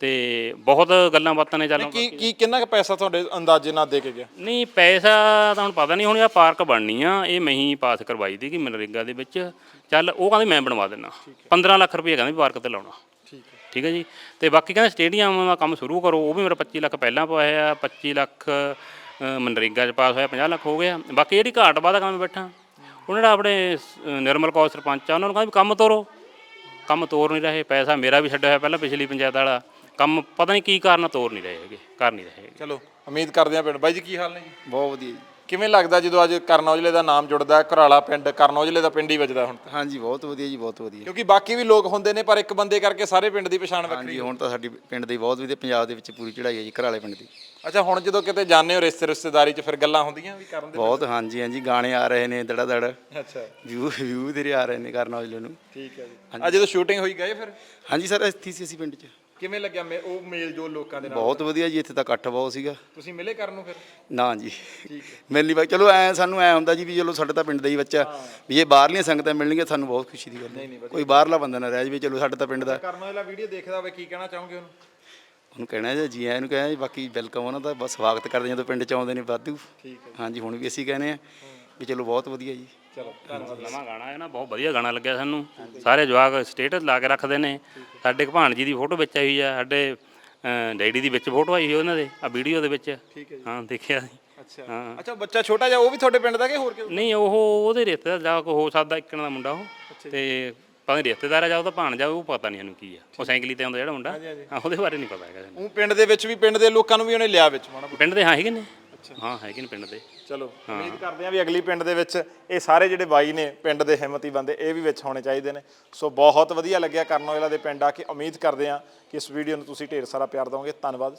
ਤੇ ਬਹੁਤ ਗੱਲਾਂ ਬਾਤਾਂ ਨੇ ਚੱਲ ਕੀ ਕੀ ਕਿੰਨਾ ਕੁ ਪੈਸਾ ਤੁਹਾਡੇ ਅੰਦਾਜ਼ੇ ਨਾਲ ਦੇ ਕੇ ਗਿਆ? ਨਹੀਂ ਪੈਸਾ ਤਾਂ ਹੁਣ ਪਤਾ ਨਹੀਂ ਹੁਣ ਇਹ ਪਾਰਕ ਬਣਨੀ ਆ ਇਹ ਮੈਂ ਹੀ ਪਾਸ ਕਰਵਾਈ ਦੀ ਕਿ ਮਨਰੇਗਾ ਦੇ ਵਿੱਚ। ਚੱਲ ਉਹ ਕਹਿੰਦੇ ਮੈਂ ਬਣਵਾ ਦਿੰਦਾ 15 ਲੱਖ ਰੁਪਏ ਕਹਿੰਦੇ ਪਾਰਕ ਤੇ ਲਾਉਣਾ। ਠੀਕ ਹੈ। ਠੀਕ ਹੈ ਜੀ? ਤੇ ਬਾਕੀ ਕਹਿੰਦੇ ਸਟੇਡੀਅਮ ਦਾ ਕੰਮ ਸ਼ੁਰੂ ਕਰੋ ਉਹ ਵੀ ਮੇਰਾ 25 ਲੱਖ ਪਹਿਲਾਂ ਪਾਇਆ ਆ 25 ਲੱਖ ਮਨਰੇਗਾ 'ਚ ਪਾਸ ਹੋਇਆ 50 ਲੱਖ ਹੋ ਗਿਆ। ਬਾਕੀ ਜਿਹੜੀ ਘਾਟ ਬਾਦਾ ਕੰਮ ਬੈਠਾ ਉਹਨਾਂ ਦਾ ਆਪਣੇ ਨਿਰਮਲ ਕੌਰ ਸਰਪੰਚ ਆ ਉਹਨਾਂ ਨੂੰ ਕਹਿੰਦਾ ਕੰਮ ਤੋਰੋ। ਕੰਮ ਤੋਰ ਨਹੀਂ ਰਹੇ ਪੈਸਾ ਮੇਰਾ ਵੀ ਛੱਡਿਆ ਹੋਇਆ ਪਹਿਲਾਂ ਪਿਛਲੀ ਪੰਚਾਇਤ ਵਾਲਾ। ਕੰਮ ਪਤਾ ਨਹੀਂ ਕੀ ਕਾਰਨ ਤੋਰ ਨਹੀਂ ਰਹੇ ਹੈਗੇ ਕਰ ਨਹੀਂ ਰਹੇ ਹੈਗੇ। ਚਲੋ ਉਮੀਦ ਕਰਦੇ ਹਾਂ ਪਿੰਡ। ਬਾਈ ਜੀ ਕੀ ਹਾਲ ਨੇ ਜੀ? ਬਹੁਤ ਵਧੀਆ ਜੀ। ਕਿਵੇਂ ਲੱਗਦਾ ਜਦੋਂ ਅੱਜ ਕਰਨ ਔਜਲੇ ਦਾ ਨਾਮ ਜੁੜਦਾ ਹੈ ਘਰਾਲਾ ਪਿੰਡ ਕਰਨ ਔਜਲੇ ਦਾ ਪਿੰਡ ਹੀ ਵੱਜਦਾ ਹੁਣ। ਹਾਂਜੀ ਬਹੁਤ ਵਧੀਆ ਜੀ ਬਹੁਤ ਵਧੀਆ। ਕਿਉਂਕਿ ਬਾਕੀ ਵੀ ਲੋਕ ਹੁੰਦੇ ਨੇ ਪਰ ਇੱਕ ਬੰਦੇ ਕਰਕੇ ਸਾਰੇ ਪਿੰਡ ਦੀ ਪਛਾਣ ਵੱਖਰੀ ਹਾਂਜੀ ਹੁਣ ਤਾਂ ਸਾਡੀ ਪਿੰਡ ਦੀ ਬਹੁਤ ਵਧੀਆ ਪੰਜਾਬ ਦੇ ਵਿੱਚ ਪੂਰੀ ਚੜ੍ਹਾਈ ਹੈ ਜੀ ਘਰਾਲੇ ਪਿੰਡ ਦੀ। ਅੱਛਾ ਹੁਣ ਜਦੋਂ ਕਿਤੇ ਜਾਂਦੇ ਹੋ ਰਿਸ਼ਤੇ ਰਿਸ਼ਤੇਦਾਰੀ 'ਚ ਫਿਰ ਗੱਲਾਂ ਹੁੰਦੀਆਂ ਵੀ ਕਰਨ ਦੇ ਬਹੁਤ ਹਾਂਜੀ ਹਾਂਜੀ ਗਾਣੇ ਆ ਰਹੇ ਨੇ ਦੜਾ ਦੜ ਅੱਛਾ। ਵਿਊ ਵਿਊ ਤੇਰੇ ਆ ਰਹੇ ਨੇ ਕਰਨ ਔਜਲੇ ਨੂੰ। ਠੀਕ ਹੈ ਜੀ। ਅੱਜ ਜਦੋਂ ਸ਼ੂਟਿੰਗ ਹੋਈ ਗਏ ਫਿਰ? ਹਾਂਜੀ ਸਰ ਇੱਥੇ ਸੀ ਅਸੀਂ ਪਿੰਡ 'ਚ। ਕਿਵੇਂ ਲੱਗਿਆ ਮੇ- ਉਹ ਮੇਲ ਜੋ ਲੋਕਾਂ ਦੇ ਨਾਲ? ਬਹੁਤ ਵਧੀਆ ਜੀ ਇੱਥੇ ਤਾਂ ਇਕੱਠ ਬਹੁਤ ਸੀਗਾ। ਤੁਸੀਂ ਮਿਲੇ ਕਰਨ ਨੂੰ ਫਿਰ? ਨਾ ਜੀ। ਮਿਲਣੀ ਬਾਈ ਚਲੋ ਐ ਸਾਨੂੰ ਐ ਹੁੰਦਾ ਜੀ ਵੀ ਚਲੋ ਸਾਡਾ ਤਾਂ ਪਿੰਡ ਦਾ ਹੀ ਬੱਚਾ। ਵੀ ਇਹ ਬਾਹਰਲੀਆਂ ਸੰਗਤਾਂ ਮਿਲਣਗੀਆਂ ਸਾਨੂੰ ਬਹੁਤ ਖੁਸ਼ੀ ਦੀ ਗੱਲ ਹੈ। ਕੋਈ ਬਾਹਰਲਾ ਬੰਦਾ ਨਾ ਰਹਿ ਜਾਵੇ ਚਲੋ ਸਾਡਾ ਤਾਂ ਪਿੰਡ ਦਾ। ਕਰਨ ਔਜਲਾ ਵੀਡੀਓ ਦੇਖਦਾ ਹੋਵੇ ਕੀ ਕਹਿਣਾ ਚਾਹੋਗੇ ਉਹਨੂੰ? ਉਹਨੂੰ ਕਹਿਣਾ ਜੀ ਜੀ ਆਇਆਂ ਨੂੰ ਕਹਿਣਾ ਜੀ ਬਾਕੀ ਵੈਲਕਮ ਉਹਨਾਂ ਦਾ। ਬਸ ਸਵਾਗਤ ਕਰਦੇ ਜਦੋਂ ਪਿੰਡ ਚ ਆਉਂਦੇ ਨੇ ਵਾਧੂ। ਹਾਂਜੀ ਹੁਣ ਵੀ ਅਸੀਂ ਕਹਿੰਦੇ ਆ ਵੀ ਚਲੋ ਬਹੁਤ ਵਧੀਆ ਜੀ। ਚਲੋ ਧੰਨਵਾਦ। ਨਵਾਂ ਗਾਣਾ ਹੈ ਨਾ ਬਹੁਤ ਵਧੀਆ ਗਾਣਾ ਲੱਗਿਆ ਸਾਨੂੰ। ਸਾਰੇ ਜਵਾਕ ਸਟੇਟਸ ਲਾ ਕੇ ਰੱਖਦੇ ਨੇ। ਸਾਡੇ ਭਾਣ ਜੀ ਦੀ ਫੋਟੋ ਵਿੱਚ ਆਈ ਹੋਈ ਆ ਸਾਡੇ ਡੈਡੀ ਦੀ ਵਿੱਚ ਫੋਟੋ ਆਈ ਹੋਈ ਉਹਨਾਂ ਦੇ ਆ ਵੀਡੀਓ ਦੇ ਵਿੱਚ। ਹਾਂ ਦੇਖਿਆ ਸੀ। ਅੱਛਾ। ਹਾਂ। ਅੱਛਾ ਬੱਚਾ ਛੋਟਾ ਜਿਹਾ ਉਹ ਵੀ ਤੁਹਾਡੇ ਪਿੰਡ ਦਾ ਕਿ ਹੋਰ ਕਿਉਂ? ਨਹੀਂ ਉਹ ਉਹਦੇ ਰਿਸ਼ਤੇਦਾਰ ਜਾ ਕੋ ਹੋ ਸਕਦਾ ਇੱਕਣ ਦਾ ਮੁੰਡਾ ਉਹ। ਤੇ ਪਤਾ ਨਹੀਂ ਰਿਸ਼ਤੇਦਾਰ ਆ ਜਾਂ ਉਹਦਾ ਭਾਣ ਜਾ ਉਹ ਪਤਾ ਨਹੀਂ ਇਹਨੂੰ ਕੀ ਆ। ਉਹ ਸਾਈਕਲੀ ਤੇ ਆਉਂਦਾ ਜਿਹੜਾ ਮੁੰਡਾ। ਹਾਂ ਉਹਦੇ ਬਾਰੇ ਨਹੀਂ ਪਤਾ ਹੈਗਾ ਉਹ ਪਿੰਡ ਦੇ ਵਿੱਚ ਵੀ ਪਿੰਡ ਦੇ ਲੋਕਾਂ ਨੂੰ ਵੀ ਉਹਨੇ ਲਿਆ ਵਿੱਚ ਪਿੰਡ ਦੇ ਹਾਂ ਹੈਗੇ ਨੇ। ਹਾਂ ਹੈਗੇ ਨੇ ਪਿੰਡ ਦੇ। ਚਲੋ ਉਮੀਦ ਕਰਦੇ ਹਾਂ ਵੀ ਅਗਲੀ ਪਿੰਡ ਦੇ ਵਿੱਚ ਇਹ ਸਾਰੇ ਜਿਹੜੇ ਬਾਈ ਨੇ ਪਿੰਡ ਦੇ ਹਿੰਮਤੀ ਬੰਦੇ ਇਹ ਵੀ ਵਿੱਚ ਹੋਣੇ ਚਾਹੀਦੇ ਨੇ। ਸੋ ਬਹੁਤ ਵਧੀਆ ਲੱਗਿਆ ਕਰਨ ਔਜਲਾ ਦੇ ਪਿੰਡ ਆ ਕੇ। ਉਮੀਦ ਕਰਦੇ ਹਾਂ ਕਿ ਇਸ ਵੀਡੀਓ ਨੂੰ ਤੁਸੀਂ ਢੇਰ ਸਾਰਾ ਪਿਆਰ ਦਿਓਗੇ। ਧੰਨਵਾਦ।